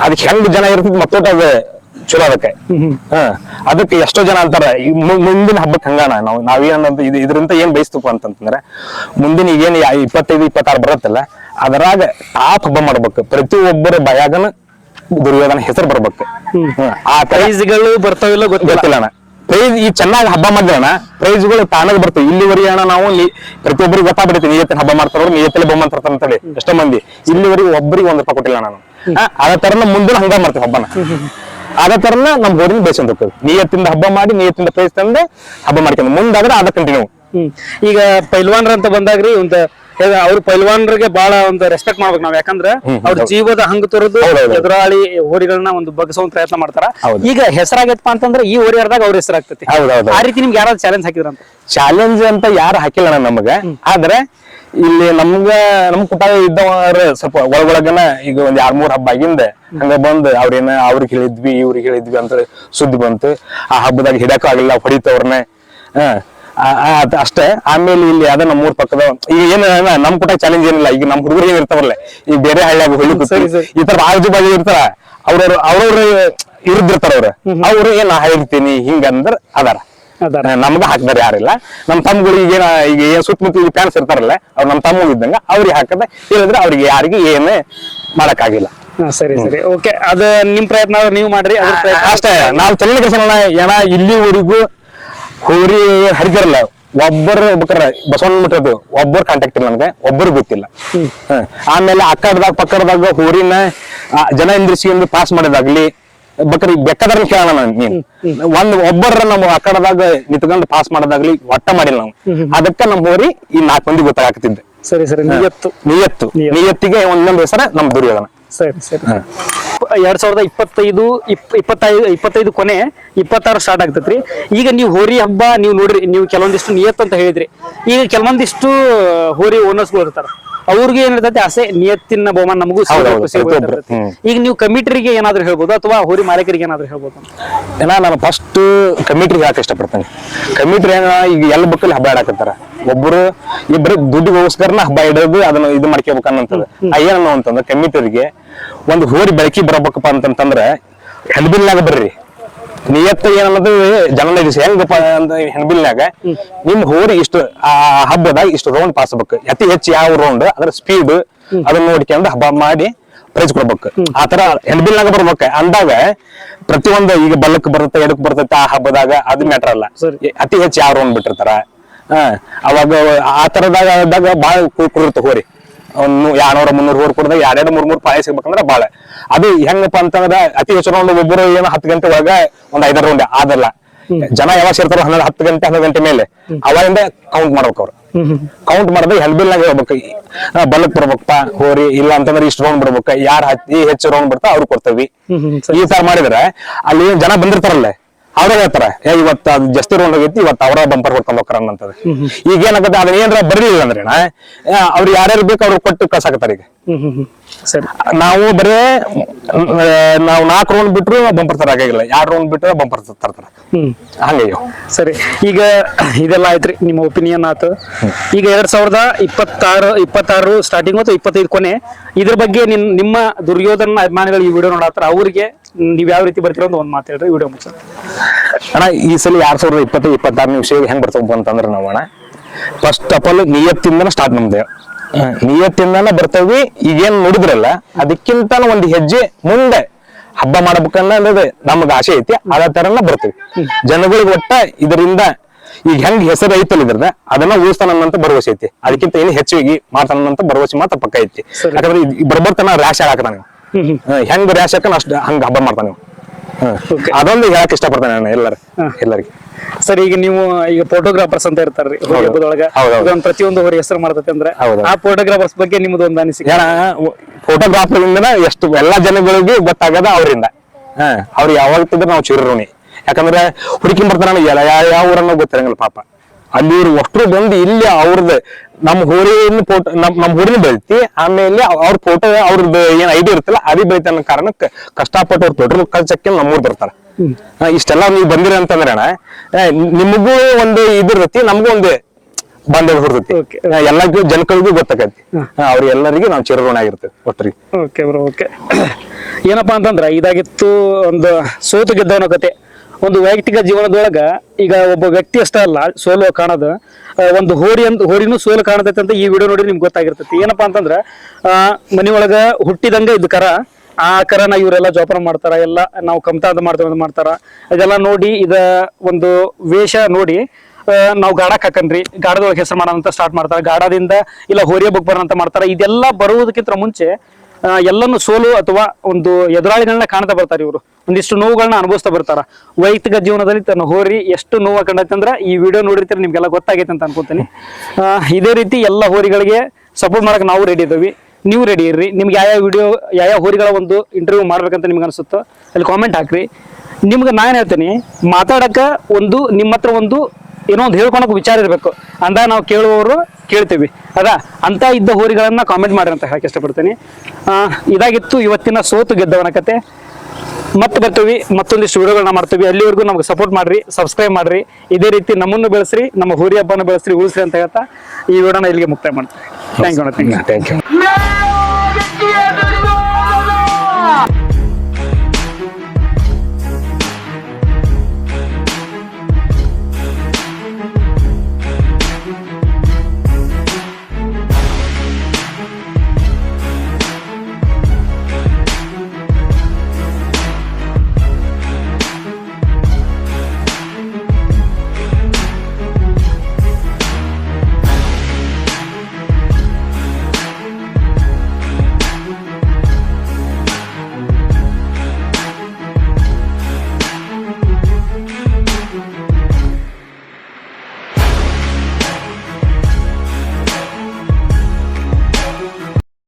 ಅದಕ್ಕೆ ಹೆಂಗ್ ಜನ ಇರ್ತೈತಿ ಮತ್ತೊಟ್ಟು ಅದು ಚಲೋ ಅದಕ್ಕೆ. ಹಾ ಅದಕ್ಕೆ ಎಷ್ಟೋ ಜನ ಅಂತಾರ ಈ ಮು- ಮುಂದಿನ ಹಬ್ಬಕ್ಕೆ ಹಂಗಾನ ನಾವು ನಾವೇನಂತ ಇದು ಇದರಿಂದ ಏನ್ ಬಯಸ್ತಪ್ಪ ಅಂತಂದ್ರೆ ಮುಂದಿನ ಈಗೇನ್ ಯಾ- ಇಪ್ಪತ್ತೈದು ಇಪ್ಪತ್ತಾರು ಬರುತ್ತಲ್ಲ ಅದರಾಗ ಟಾಪ್ ಹಬ್ಬ ಮಾಡ್ಬೇಕು. ಪ್ರತಿಯೊಬ್ಬರ ಬಯಾಗನ ದುರ್ಯೋಧನ ಹೆಸರು ಬರ್ಬೇಕು. ಹ್ಮ್. ಆ ತರ ಪ್ರೈಸ್ಗಳು ಬರ್ತಾವಿಲ್ಲ ಗೊತ್ತಿಲ್ಲ. ಗೊತ್ತಿಲ್ಲ ಅಣ್ಣ. ಪ್ರೈಸ್ ಈ ಚೆನ್ನಾಗಿ ಹಬ್ಬ ಮಾಡಿದ್ರಣ ಪ್ರೈಸ್ಗಳು ತಾನಾಗ ಬರ್ತವೆ. ಇಲ್ಲಿವರೆಗೆ ಅಣ್ಣ ನಾವು ನೀ ಪ್ರತಿಯೊಬ್ಬರಿಗೆ ಗೊತ್ತಾಗ್ಬಿಡುತ್ತೆ ನಿಯತ್ತಿನ ಹಬ್ಬ ಮಾಡ್ತಾರೋ ನಿಯತ್ತಲ್ಲಿ ಬೊಮ್ಮ ಅಂತ ಅಂತೇಳಿ ಎಷ್ಟೋ ಮಂದಿ. ಇಲ್ಲಿವರೆಗೆ ಒಬ್ಬರಿಗೆ ಒಂದ್ ರೂಪಾಯಿ ಕೊಟ್ಟಿಲ್ಲ ನಾನು. ಆ, ತರ ತರನ ಮುಂದಿನ ಹಂಗ ಮಾಡ್ತೀವಿ ಹಬ್ಬನ. ಅದ ತರನ ನಮ್ ಗೋರಿನ ಬೇಸ್ಕೊಂಡ್ ಹೋಗ್ತದೆ ನಿಯತ್ತಿಂದ ಹಬ್ಬ ಮಾಡಿ ನಿಯತ್ತಿಂದ ಪ್ರೈಸ್ ತಂದೆ ಹಬ್ಬ ಮಾಡ್ಕೊಂಡು ಮುಂದಾದ್ರೆ ಅದ ಕಂಟಿನ್ಯೂ. ಹ್ಮ್. ಈಗ ಪೈಲ್ವಾನ್ರ ಅಂತ ಬಂದಾಗ್ರಿ ಒಂದ್ ಅವ್ರ ಪೈಲ್ವಾನ್ರಿಗೆ ಬಹಳ ಒಂದು ರೆಸ್ಪೆಕ್ಟ್ ಮಾಡ್ಬೇಕು ನಾವ್. ಯಾಕಂದ್ರ ಅವ್ರ ಜೀವದ ಹಂಗ ತೊರೆದು. ಎದುರಾಳಿ ಹೋರಿಗಳನ್ನ ಒಂದು ಬಗ್ಗಿಸೋ ಪ್ರಯತ್ನ ಮಾಡ್ತಾರ. ಈಗ ಹೆಸರಾಗೈತಪ್ಪ ಅಂತಂದ್ರೆ ಈ ಹೋರಿ ಹರ್ದಾಗ ಅವ್ರ ಹೆಸರಾಗ್ತತಿ. ಆ ರೀತಿ ನಿಮ್ಗೆ ಯಾರಾದ್ರು ಚಾಲೆಂಜ್ ಹಾಕಿದ್ರಂತ? ಚಾಲೆಂಜ್ ಅಂತ ಯಾರು ಹಾಕಿಲ್ಲ ನಮಗ. ಆದ್ರೆ ಇಲ್ಲಿ ನಮ್ಗ ನಮ್ ಕುಟಾಗ ಇದ್ದವ್ರ ಸ್ವಲ್ಪ ಒಳಗೊಳಗನ ಈಗ ಒಂದ್ ಎರಡ್ ಮೂರ್ ಹಬ್ಬ ಆಗಿಂದ ಹಂಗ ಬಂದ್ ಅವ್ರೇನ ಅವ್ರಿಗೆ ಹೇಳಿದ್ವಿ ಇವ್ರಿಗೆ ಹೇಳಿದ್ವಿ ಅಂತ ಸುದ್ದಿ ಬಂತು. ಆ ಹಬ್ಬದಾಗ ಹಿಡಕ ಆಗಿಲ್ಲ ಹೊಡಿತವ್ರನ್ನ. ಅಷ್ಟೇ. ಆಮೇಲೆ ಇಲ್ಲಿ ಅದ ನಮ್ಮೂರ್ ಪಕ್ಕದ ಈಗ ಏನ ನಮ್ ಕುಟ ಚಾಲೆಂಜ್ ಏನಿಲ್ಲ. ಈಗ ನಮ್ ಹುಡುಗರು ಏನ್ ಇರ್ತಾವಲ್ಲ ಈಗ ಬೇರೆ ಹಳ್ಳಿಯಾಗ ಹೊಳಿ ಸರಿ, ಸರಿ. ಈ ತರ ಆಜು ಬಾಜು ಇರ್ತಾರ ಅವ್ರವ್ರ ಅವ್ರವ್ರ ಇರುದಿರ್ತಾರ ಅವ್ರ. ಅವ್ರು ಏನ್ ನಾ ಹೇಳ್ತೀನಿ ಹಿಂಗಂದ್ರ ಅದಾರ ಅದಾರ. ನಮ್ಗ ಹಾಕ್ದಾರ ಯಾರಿಲ್ಲ. ನಮ್ ತಮ್ಮಗಳಿಗೆ ಏನ ಈಗ ಏನ್ ಸುತ್ತಮುತ್ತ ಫ್ಯಾನ್ಸ್ ಇರ್ತಾರಲ್ಲ ಅವ್ರು ನಮ್ ತಮ್ಮ ಇದ್ದಂಗ ಅವ್ರಿಗೆ ಹಾಕದ ಇಲ್ಲದ್ರೆ ಅವ್ರಿಗೆ ಯಾರಿಗೆ ಏನೇ ಮಾಡಕ್ ಆಗಿಲ್ಲ ಸರಿ ಸರಿ. ಓಕೆ ಅದ ನಿಮ್ ಪ್ರಯತ್ನ ನೀವು ಮಾಡ್ರಿ ಅಷ್ಟೇ ನಾವು ತಲೆ ಕೆಲಸ ಏನ ಇಲ್ಲಿವರೆಗೂ ಹೋರಿ ಹರಿದಿರಲ್ಲ ಒಬ್ಬರು ಬೇಕಾರೆ ಬಸವಣ್ಣ ಮಠದ್ದು ಒಬ್ಬರು ಕಾಂಟ್ಯಾಕ್ಟ್ ಇಲ್ಲ ನಮ್ಗೆ ಒಬ್ಬರು ಗೊತ್ತಿಲ್ಲ. ಆಮೇಲೆ ಅಕ್ಕಡ್ದಾಗ ಪಕ್ಕಡದಾಗ ಹೋರಿನ ಜನ ಎಂದು ಪಾಸ್ ಮಾಡೋದಾಗ್ಲಿ ಬೇಕಾರೆ ಬೆಕ್ಕದ್ರಲ್ಲಿ ಕೇಳೋಣ ನಾನು ಒಂದ್ ಒಬ್ಬರ ನಮ್ ಅಕ್ಕಡದಾಗ ನಿತ್ಕೊಂಡ್ ಪಾಸ್ ಮಾಡೋದಾಗ್ಲಿ ಒಟ್ಟ ಮಾಡಿಲ್ಲ ನಾವು. ಅದಕ್ಕ ನಮ್ ಹೋರಿ ಈ ನಾಲ್ಕು ಮಂದಿ ಗೊತ್ತಾಗ್ತಿದ್ದೆ ಸರಿ ಸರಿ. ನಿಯತ್ತು. ನಿಯತ್ತು. ನಿಯತ್ತು. ನಿಯತ್ತಿಗೆ ಒಂದೊಂದು ಹೆಸರ ನಮ್ ದುರ್ಯೋಧನ. ಸರಿ ಸರಿ. ಎರಡ್ ಸಾವಿರದ ಇಪ್ಪತ್ತೈದು ಇಪ್ ಇಪ್ಪತ್ತೈದು ಇಪ್ಪತ್ತೈದು ಕೊನೆ ಇಪ್ಪತ್ತಾರು ಸ್ಟಾರ್ಟ್ ಆಗ್ತೈತ್ರಿ. ಈಗ ನೀವು ಹೋರಿ ಹಬ್ಬ ನೀವು ನೋಡ್ರಿ ನೀವು ಕೆಲವೊಂದಿಷ್ಟು ನಿಯತ್ ಅಂತ ಹೇಳಿದ್ರಿ. ಈಗ ಕೆಲವೊಂದಿಷ್ಟು ಹೋರಿ ಓನರ್ಸ್ಗಳು ಇರ್ತಾರ. ಅವ್ರಿಗೆ ಏನಿರ್ತೈತಿ ಆಸೆ ನಿಯತ್ತಿನ ಬಹುಮಾನ ನಮಗೂ. ಈಗ ನೀವು ಕಮಿಟ್ರಿಗೆ ಏನಾದ್ರು ಹೇಳ್ಬೋದು? ಅಥವಾ ಹೋರಿ ಮಾಲೀಕರಿಗೆ ಏನಾದ್ರು ಹೇಳ್ಬೋದು? ಏನಾ ನಾನು ಫಸ್ಟ್ ಕಮಿಟ್ರಿಗೆ ಹಾಕಿ ಇಷ್ಟಪಡ್ತೇನೆ? ಕಮಿಟ್ರಿ ಏನ ಈಗ ಎಲ್ಲ ಬಕ್ಕಲ್ಲಿ ಹಬ್ಬ ಇಡಾಕತ್ತಾರ ಒಬ್ರು ಇಬ್ಬರು ದುಡ್ಡಿಗೋಸ್ಕರನ ಹಬ್ಬ ಇಡೋದು ಅದನ್ನ ಇದು ಮಾಡ್ಕೋಬೇಕು ಅನ್ನೋಂಥದ್ದು ಏನನ್ನು ಅಂತಂದ್ರೆ ಕಮಿಟರಿಗೆ ಒಂದು ಹೋರಿ ಬೆಳಕಿ ಬರಬೇಕಪ್ಪ ಅಂತಂತಂದ್ರೆ ಹೆಲ್ಬಿಲ್ನಾಗ ಬರ್ರಿ. ನಿಯತ್ತ ಏನನ್ನೋದು ಜನನ ದಿವಸ ಹೆಂಗಪ್ಪ ಅಂತ ಹೆಣ್ಬಿಲ್ನಾಗ ನಿಮ್ ಹೋರಿ ಇಷ್ಟು ಆ ಹಬ್ಬದಾಗ ಇಷ್ಟು ರೌಂಡ್ ಪಾಸ್ಬೇಕು ಅತಿ ಹೆಚ್ಚು ಯಾವ ರೌಂಡ್ ಅದ್ರ ಸ್ಪೀಡ್ ಅದನ್ನ ನೋಡ್ಕೊಂಡು ಹಬ್ಬ ಮಾಡಿ ಪ್ರೈಸ್ ಕೊಡ್ಬೇಕು. ಆತರ ತರ ಹೆಣ್ಬಿಲ್ನಾಗ ಬರ್ಬೇಕು. ಅಂದಾಗ ಪ್ರತಿಯೊಂದು ಈಗ ಬಲ್ಲಕ್ ಬರುತ್ತೆ ಎಡಕ್ ಬರ್ತೈತೆ ಆ ಹಬ್ಬದಾಗ ಅದು ಮ್ಯಾಟರ್ ಅಲ್ಲ. ಅತಿ ಹೆಚ್ಚು ಯಾವ ರೌಂಡ್ ಬಿಟ್ಟಿರ್ತಾರ? ಹಾ. ಅವಾಗ ಆ ತರದಾಗ ಬಾಳ ಕುಡಿರುತ್ತೆ ಹೋರಿ. ಒಂದು ಎರಡ್ನೂರ ಮುನ್ನೂರು ಹೋರಿ ಕೊಡದಾಗ ಎರಡೆರಡು ಮೂರ್ ಮೂರ್ ಪಾಯ ಸಿಗ್ಬೇಕಂದ್ರೆ ಬಾಳ. ಅದು ಹೆಂಗಪ್ಪ ಅಂತಂದ್ರ ಅತಿ ಹೆಚ್ಚು ಒಂದು ಒಬ್ಬರು ಏನೋ ಹತ್ತು ಗಂಟೆ ಒಳಗ ಒಂದ್ ಐದಾರು ರೌಂಡ್ ಆದಲ್ಲ. ಜನ ಯಾವಾಗ ಸೇರ್ತಾರೋ ಹನ್ನೆರಡು ಹತ್ತು ಗಂಟೆ ಹನ್ನೊಂದು ಗಂಟೆ ಮೇಲೆ ಅವಾಗಿಂದ ಕೌಂಟ್ ಮಾಡ್ಬೇಕು ಅವ್ರು. ಕೌಂಟ್ ಮಾಡಿದ್ರೆ ಹೆಲ್ಬಿಲ್ನಾಗ ಹೇಳ್ಬೇಕು ಆ, ಬಲಕ್ ಬರ್ಬೇಕಪ್ಪ ಹೋರಿ ಇಲ್ಲ ಅಂತಂದ್ರೆ ಇಷ್ಟು ರೌಂಡ್ ಬರ್ಬೇಕು ಯಾರು ಈ ಹೆಚ್ಚು ರೌಂಡ್ ಬರ್ತಾ ಅವ್ರು ಕೊಡ್ತೇವಿ. ಈ ತರ ಮಾಡಿದ್ರೆ ಅಲ್ಲಿ ಜನ ಬಂದಿರ್ತಾರಲ್ಲ. ಅವ್ರೇ ಹೇಳ್ತಾರ ಏ ಇವತ್ತು ಅದು ಜಾಸ್ತಿ ರೌಂಡ್ ಹೋಗೈತಿ ಇವತ್ತು ಅವರ ಬಂಪರ್ ಹೊಡ್ಕೊಂಡ್ ಹೋಗ್ತಾರ ಅನ್ನಂತದ ಈಗ ಏನಾಗುತ್ತೆ ಅದನ್ನ ಏನಾರ ಬರ್ಲಿಲ್ಲ ಅಂದ್ರೆ ಅವ್ರು ಯಾರ್ಯಾರು ಬೇಕು ಅವ್ರು ಕೊಟ್ಟು ಕಳ್ಸಾಕತ್ತಾರ ಈಗ. ನಾವು ಬರೇ ನಾವು ನಾಲ್ಕು ರೌಂಡ್ ಬಿಟ್ಟರು ಬಂಪರ್ ತರ ಆಗಿಲ್ಲ. ಎರಡು ರೌಂಡ್ ಬಿಟ್ಟರೆ ಬಂಪರ್ ತರ್ತಾರ. ಹ್ಮ್. ಹಂಗಯ್ಯೋ ಸರಿ. ಈಗ ಇದೆಲ್ಲ ಆಯ್ತ್ರಿ ನಿಮ್ಮ ಒಪಿನಿಯನ್ ಆತು. ಈಗ ಎರಡ್ ಸಾವಿರದ ಇಪ್ಪತ್ತಾರು ಇಪ್ಪತ್ತಾರು ಸ್ಟಾರ್ಟಿಂಗ್ ಮತ್ತು ಇಪ್ಪತ್ತೈದು ಕೊನೆ. ಇದ್ರ ಬಗ್ಗೆ ನಿನ್ ನಿಮ್ಮ ದುರ್ಯೋಧನ ಅಭಿಮಾನಿಗಳು ಈ ವಿಡಿಯೋ ನೋಡತ್ತಾರ ಅವ್ರಿಗೆ ನೀವ್ ಯಾವ ರೀತಿ ಬರ್ತೀರ ಅಂತ ಒಂದ್ ಮಾತು ಹೇಳ್ರಿ ವಿಡಿಯೋ ಮುಗಿಸ ಅಣ್ಣ ಈ ಸಲ ಎರಡ್ ಸಾವಿರದ ಇಪ್ಪತ್ತು ಇಪ್ಪತ್ತಾರನೇ ವಿಷಯ ಹೆಂಗ್ ಬರ್ತಪ್ಪ ಅಂತಂದ್ರೆ ನಾವು ಅಣ್ಣ ಫಸ್ಟ್ ಆಫ್ ಆಲ್ ನಿಯತ್ತಿಂದನ ಸ್ಟಾರ್ಟ್ ನಮ್ದು. ನಿಯತ್ತಿಂದನ ಬರ್ತೇವಿ ಈಗೇನ್ ನೋಡಿದ್ರಲ್ಲ ಅದಕ್ಕಿಂತ ಒಂದು ಹೆಜ್ಜೆ ಮುಂದೆ ಹಬ್ಬ ಮಾಡ್ಬೇಕನ್ನದ ನಮ್ಗ ಆಸೆ ಐತಿ ಅದ ತರನ ಬರ್ತೀವಿ. ಜನಗಳಿಗೆ ಒಟ್ಟ ಇದರಿಂದ ಈಗ ಹೆಂಗ್ ಹೆಸರು ಐತಲ್ಲ ಇದ್ರದ ಅದನ್ನ ಉಳಿಸ್ತಾನಂತ ಭರವಸೆ ಐತಿ. ಅದಕ್ಕಿಂತ ಏನು ಹೆಚ್ಚಿಗೆ ಮಾಡ್ತಾನಂತ ಭರವಸೆ ಮಾತ್ರ ಪಕ್ಕ ಐತಿ. ಯಾಕಂದ್ರೆ ಬರ್ಬರ್ತನ ರ್ಯಾಶ್ ಹಾಕತಾನ ಹೆಂಗ್ ರ್ಯಾಶ್ ಹಾಕನ ಅಷ್ಟ ಹಂಗ ಹಬ್ಬ ಮಾಡ್ತಾನ. ಅದೊಂದು ಹೇಳಕ್ ಇಷ್ಟಪಡ್ತಾನೆ ನಾನು ಎಲ್ಲರ ಎಲ್ಲರಿಗೆ. ಸರ್ ಈಗ ನೀವು ಈಗ ಫೋಟೋಗ್ರಾಫರ್ಸ್ ಅಂತ ಇರ್ತಾರ್ರಿ ಹೌದು. ಹಬ್ಬದೊಳಗ. ಇದೊಂದ್ ಪ್ರತಿಯೊಂದು ಅವ್ರ ಹೆಸರು ಮಾಡ್ತೈತೆ ಅಂದ್ರೆ ಆ ಫೋಟೋಗ್ರಾಫರ್ಸ್ ಬಗ್ಗೆ ನಿಮ್ದು ಒಂದು ಅನಿಸಿಕೆ. ಫೋಟೋಗ್ರಾಫರ್ ಇಂದ ಎಷ್ಟು ಎಲ್ಲಾ ಜನಗಳಿಗೆ ಗೊತ್ತಾಗದ ಅವರಿಂದ. ಹಾ ಅವ್ರು ಯಾವಾಗ ನಾವು ಚಿರಋಣಿ. ಯಾಕಂದ್ರೆ ಹುಡುಕಿ ಬರ್ತಾರ ಯಾವ ಯಾವ ಊರನ್ನ ಗೊತ್ತಿರಂಗಿಲ್ಲ ಪಾಪ. ಅಲ್ಲಿ ಇವ್ರು ಒಟ್ಟರು ಬಂದು ಇಲ್ಲಿ ಅವ್ರದ್ದು ನಮ್ಮ ಊರಿನ ಫೋಟೋ ನಮ್ ನಮ್ಮ ಹೋರಿನ ಬೆಳಿತಿ ಆಮೇಲೆ ಅವ್ರ ಫೋಟೋ ಅವ್ರದ್ದು ಏನ್ ಐಡಿ ಇರುತ್ತಲ್ಲ ಅದೇ ಬೆಳಿತ ಅನ್ನೋ ಕಾರಣಕ್ಕೆ ಕಷ್ಟಪಟ್ಟು ಅವ್ರ ಪೆಟ್ರೋಲ್ ಖರ್ಚಕ್ಕೆ ನಮ್ಮೂರ್ ಬರ್ತಾರ. ಇಷ್ಟೆಲ್ಲಾ ನೀವು ಬಂದಿರಿ ಅಂತಂದ್ರೆ ಅಣ್ಣ, ನಿಮಗೂ ಒಂದು ಇದಿರ್ತತಿ ನಮಗೂ ಒಂದು ಬಂದೇ ಹೊರ್ತೈತಿ ಎಲ್ಲ ಎಲ್ಲರಿಗೂ ಜನಗಳಿಗೂ ಗೊತ್ತಾಗೈತಿ. ಅವ್ರೆಲ್ಲರಿಗೂ ನಾವು ಚಿರಋಣ ಆಗಿರ್ತೇವೆ ಒಟ್ರಿ. ಓಕೆ ಬ್ರೋ ಓಕೆ ಏನಪ್ಪಾ ಅಂತಂದ್ರ ಇದಾಗಿತ್ತು ಒಂದು ಸೋತು ಗೆದ್ದವನ ಕತೆ. ಒಂದು ವೈಯಕ್ತಿಕ ಜೀವನದೊಳಗ ಈಗ ಒಬ್ಬ ವ್ಯಕ್ತಿ ಅಷ್ಟೇ ಅಲ್ಲ ಸೋಲು ಕಾಣೋದು ಒಂದು ಹೋರಿ ಅಂತ ಹೋರಿನೂ ಸೋಲು ಕಾಣತೈತೆ ಅಂತ ಈ ವಿಡಿಯೋ ನೋಡಿ ನಿಮ್ಗೆ ಗೊತ್ತಾಗಿರ್ತೈತಿ. ಏನಪ್ಪಾ ಅಂತಂದ್ರೆ ಆ, ಹುಟ್ಟಿದಂಗೆ ಹುಟ್ಟಿದಂಗ ಇದು ಕರ ಆ ಕರನ ಇವರೆಲ್ಲ ಜೋಪಾನ ಮಾಡ್ತಾರ ಎಲ್ಲ ನಾವು ಕಮ್ತಾ ಅಂತ ಮಾಡ್ತೇವೆ ಅಂತ ಮಾಡ್ತಾರ. ಇದೆಲ್ಲ ನೋಡಿ ಇದ ಒಂದು ವೇಷ ನೋಡಿ ನಾವು ಗಾಡಕ್ ಹಾಕನ್ರಿ ಗಾಡದೊಳಗೆ ಹೆಸರು ಮಾಡೋಣ ಸ್ಟಾರ್ಟ್ ಮಾಡ್ತಾರ. ಗಾಡದಿಂದ ಇಲ್ಲ ಹೋರಿಯ ಬುಕ್ ಬರೋಣ ಅಂತ ಮಾಡ್ತಾರ. ಇದೆಲ್ಲ ಬರುವುದಕ್ಕಿಂತ ಮುಂಚೆ ಎಲ್ಲಾನು ಸೋಲು ಅಥವಾ ಒಂದು ಎದುರಾಳಿಗಳನ್ನ ಕಾಣ್ತಾ ಬರ್ತಾರೆ ಇವರು. ಒಂದಿಷ್ಟು ನೋವುಗಳನ್ನ ಅನುಭವಿಸ್ತಾ ಬರ್ತಾರ. ವೈಯಕ್ತಿಕ ಜೀವನದಲ್ಲಿ ತನ್ನ ಹೋರಿ ಎಷ್ಟು ನೋವು ಕಂಡತ್ತಂದ್ರೆ ಈ ವಿಡಿಯೋ ನೋಡಿರ್ತೀರಿ, ನಿಮ್ಗೆಲ್ಲ ಗೊತ್ತಾಗೈತೆ ಅಂತ ಅನ್ಕೋತೀನಿ. ಇದೇ ರೀತಿ ಎಲ್ಲ ಹೋರಿಗಳಿಗೆ ಸಪೋರ್ಟ್ ಮಾಡಕ್ ನಾವು ರೆಡಿ ಇದ್ದೀವಿ. ನೀವು ರೆಡಿ ಇರ್ರಿ. ನಿಮ್ಗೆ ಯಾವ ವಿಡಿಯೋ, ಯಾವ ಹೋರಿಗಳ ಒಂದು ಇಂಟರ್ವ್ಯೂ ಮಾಡ್ಬೇಕಂತ ನಿಮ್ಗೆ ಅನ್ಸುತ್ತೋ, ಅಲ್ಲಿ ಕಾಮೆಂಟ್ ಹಾಕ್ರಿ. ನಿಮ್ಗೆ ನಾನು ಹೇಳ್ತೀನಿ, ಮಾತಾಡಕ ಒಂದು ನಿಮ್ಮ ಹತ್ರ ಒಂದು ಏನೋ ಒಂದು ಹೇಳ್ಕೊಳಕ್ ವಿಚಾರ ಇರಬೇಕು. ಅಂದಾಗ ನಾವು ಕೇಳುವವರು ಕೇಳ್ತೀವಿ. ಅದಾ, ಅಂತ ಇದ್ದ ಹೋರಿಗಳನ್ನ ಕಾಮೆಂಟ್ ಮಾಡ್ರಿ ಅಂತ ಹೇಳಕ್ ಇಷ್ಟಪಡ್ತೀನಿ. ಇದಾಗಿತ್ತು ಇವತ್ತಿನ ಸೋತು ಗೆದ್ದವನ ಕತೆ. ಮತ್ತೆ ಬರ್ತೀವಿ, ಮತ್ತೊಂದಿಷ್ಟು ವಿಡಿಯೋಗಳನ್ನ ಮಾಡ್ತೀವಿ. ಅಲ್ಲಿವರೆಗೂ ನಮ್ಗೆ ಸಪೋರ್ಟ್ ಮಾಡ್ರಿ ಸಬ್ಸ್ಕ್ರೈಬ್ ಮಾಡ್ರಿ. ಇದೇ ರೀತಿ ನಮ್ಮನ್ನು ಬೆಳೆಸ್ರಿ, ನಮ್ಮ ಹೋರಿ ಹಬ್ಬನ ಬೆಳೆಸ್ರಿ, ಉಳಿಸ್ರಿ ಅಂತ ಹೇಳ್ತಾ ಈ ವಿಡಿಯೋನ ಇಲ್ಲಿಗೆ ಮುಕ್ತಾಯ ಮಾಡ್ತೀವಿ ಥ್ಯಾಂಕ್ ಯು ಥ್ಯಾಂಕ್ ಯು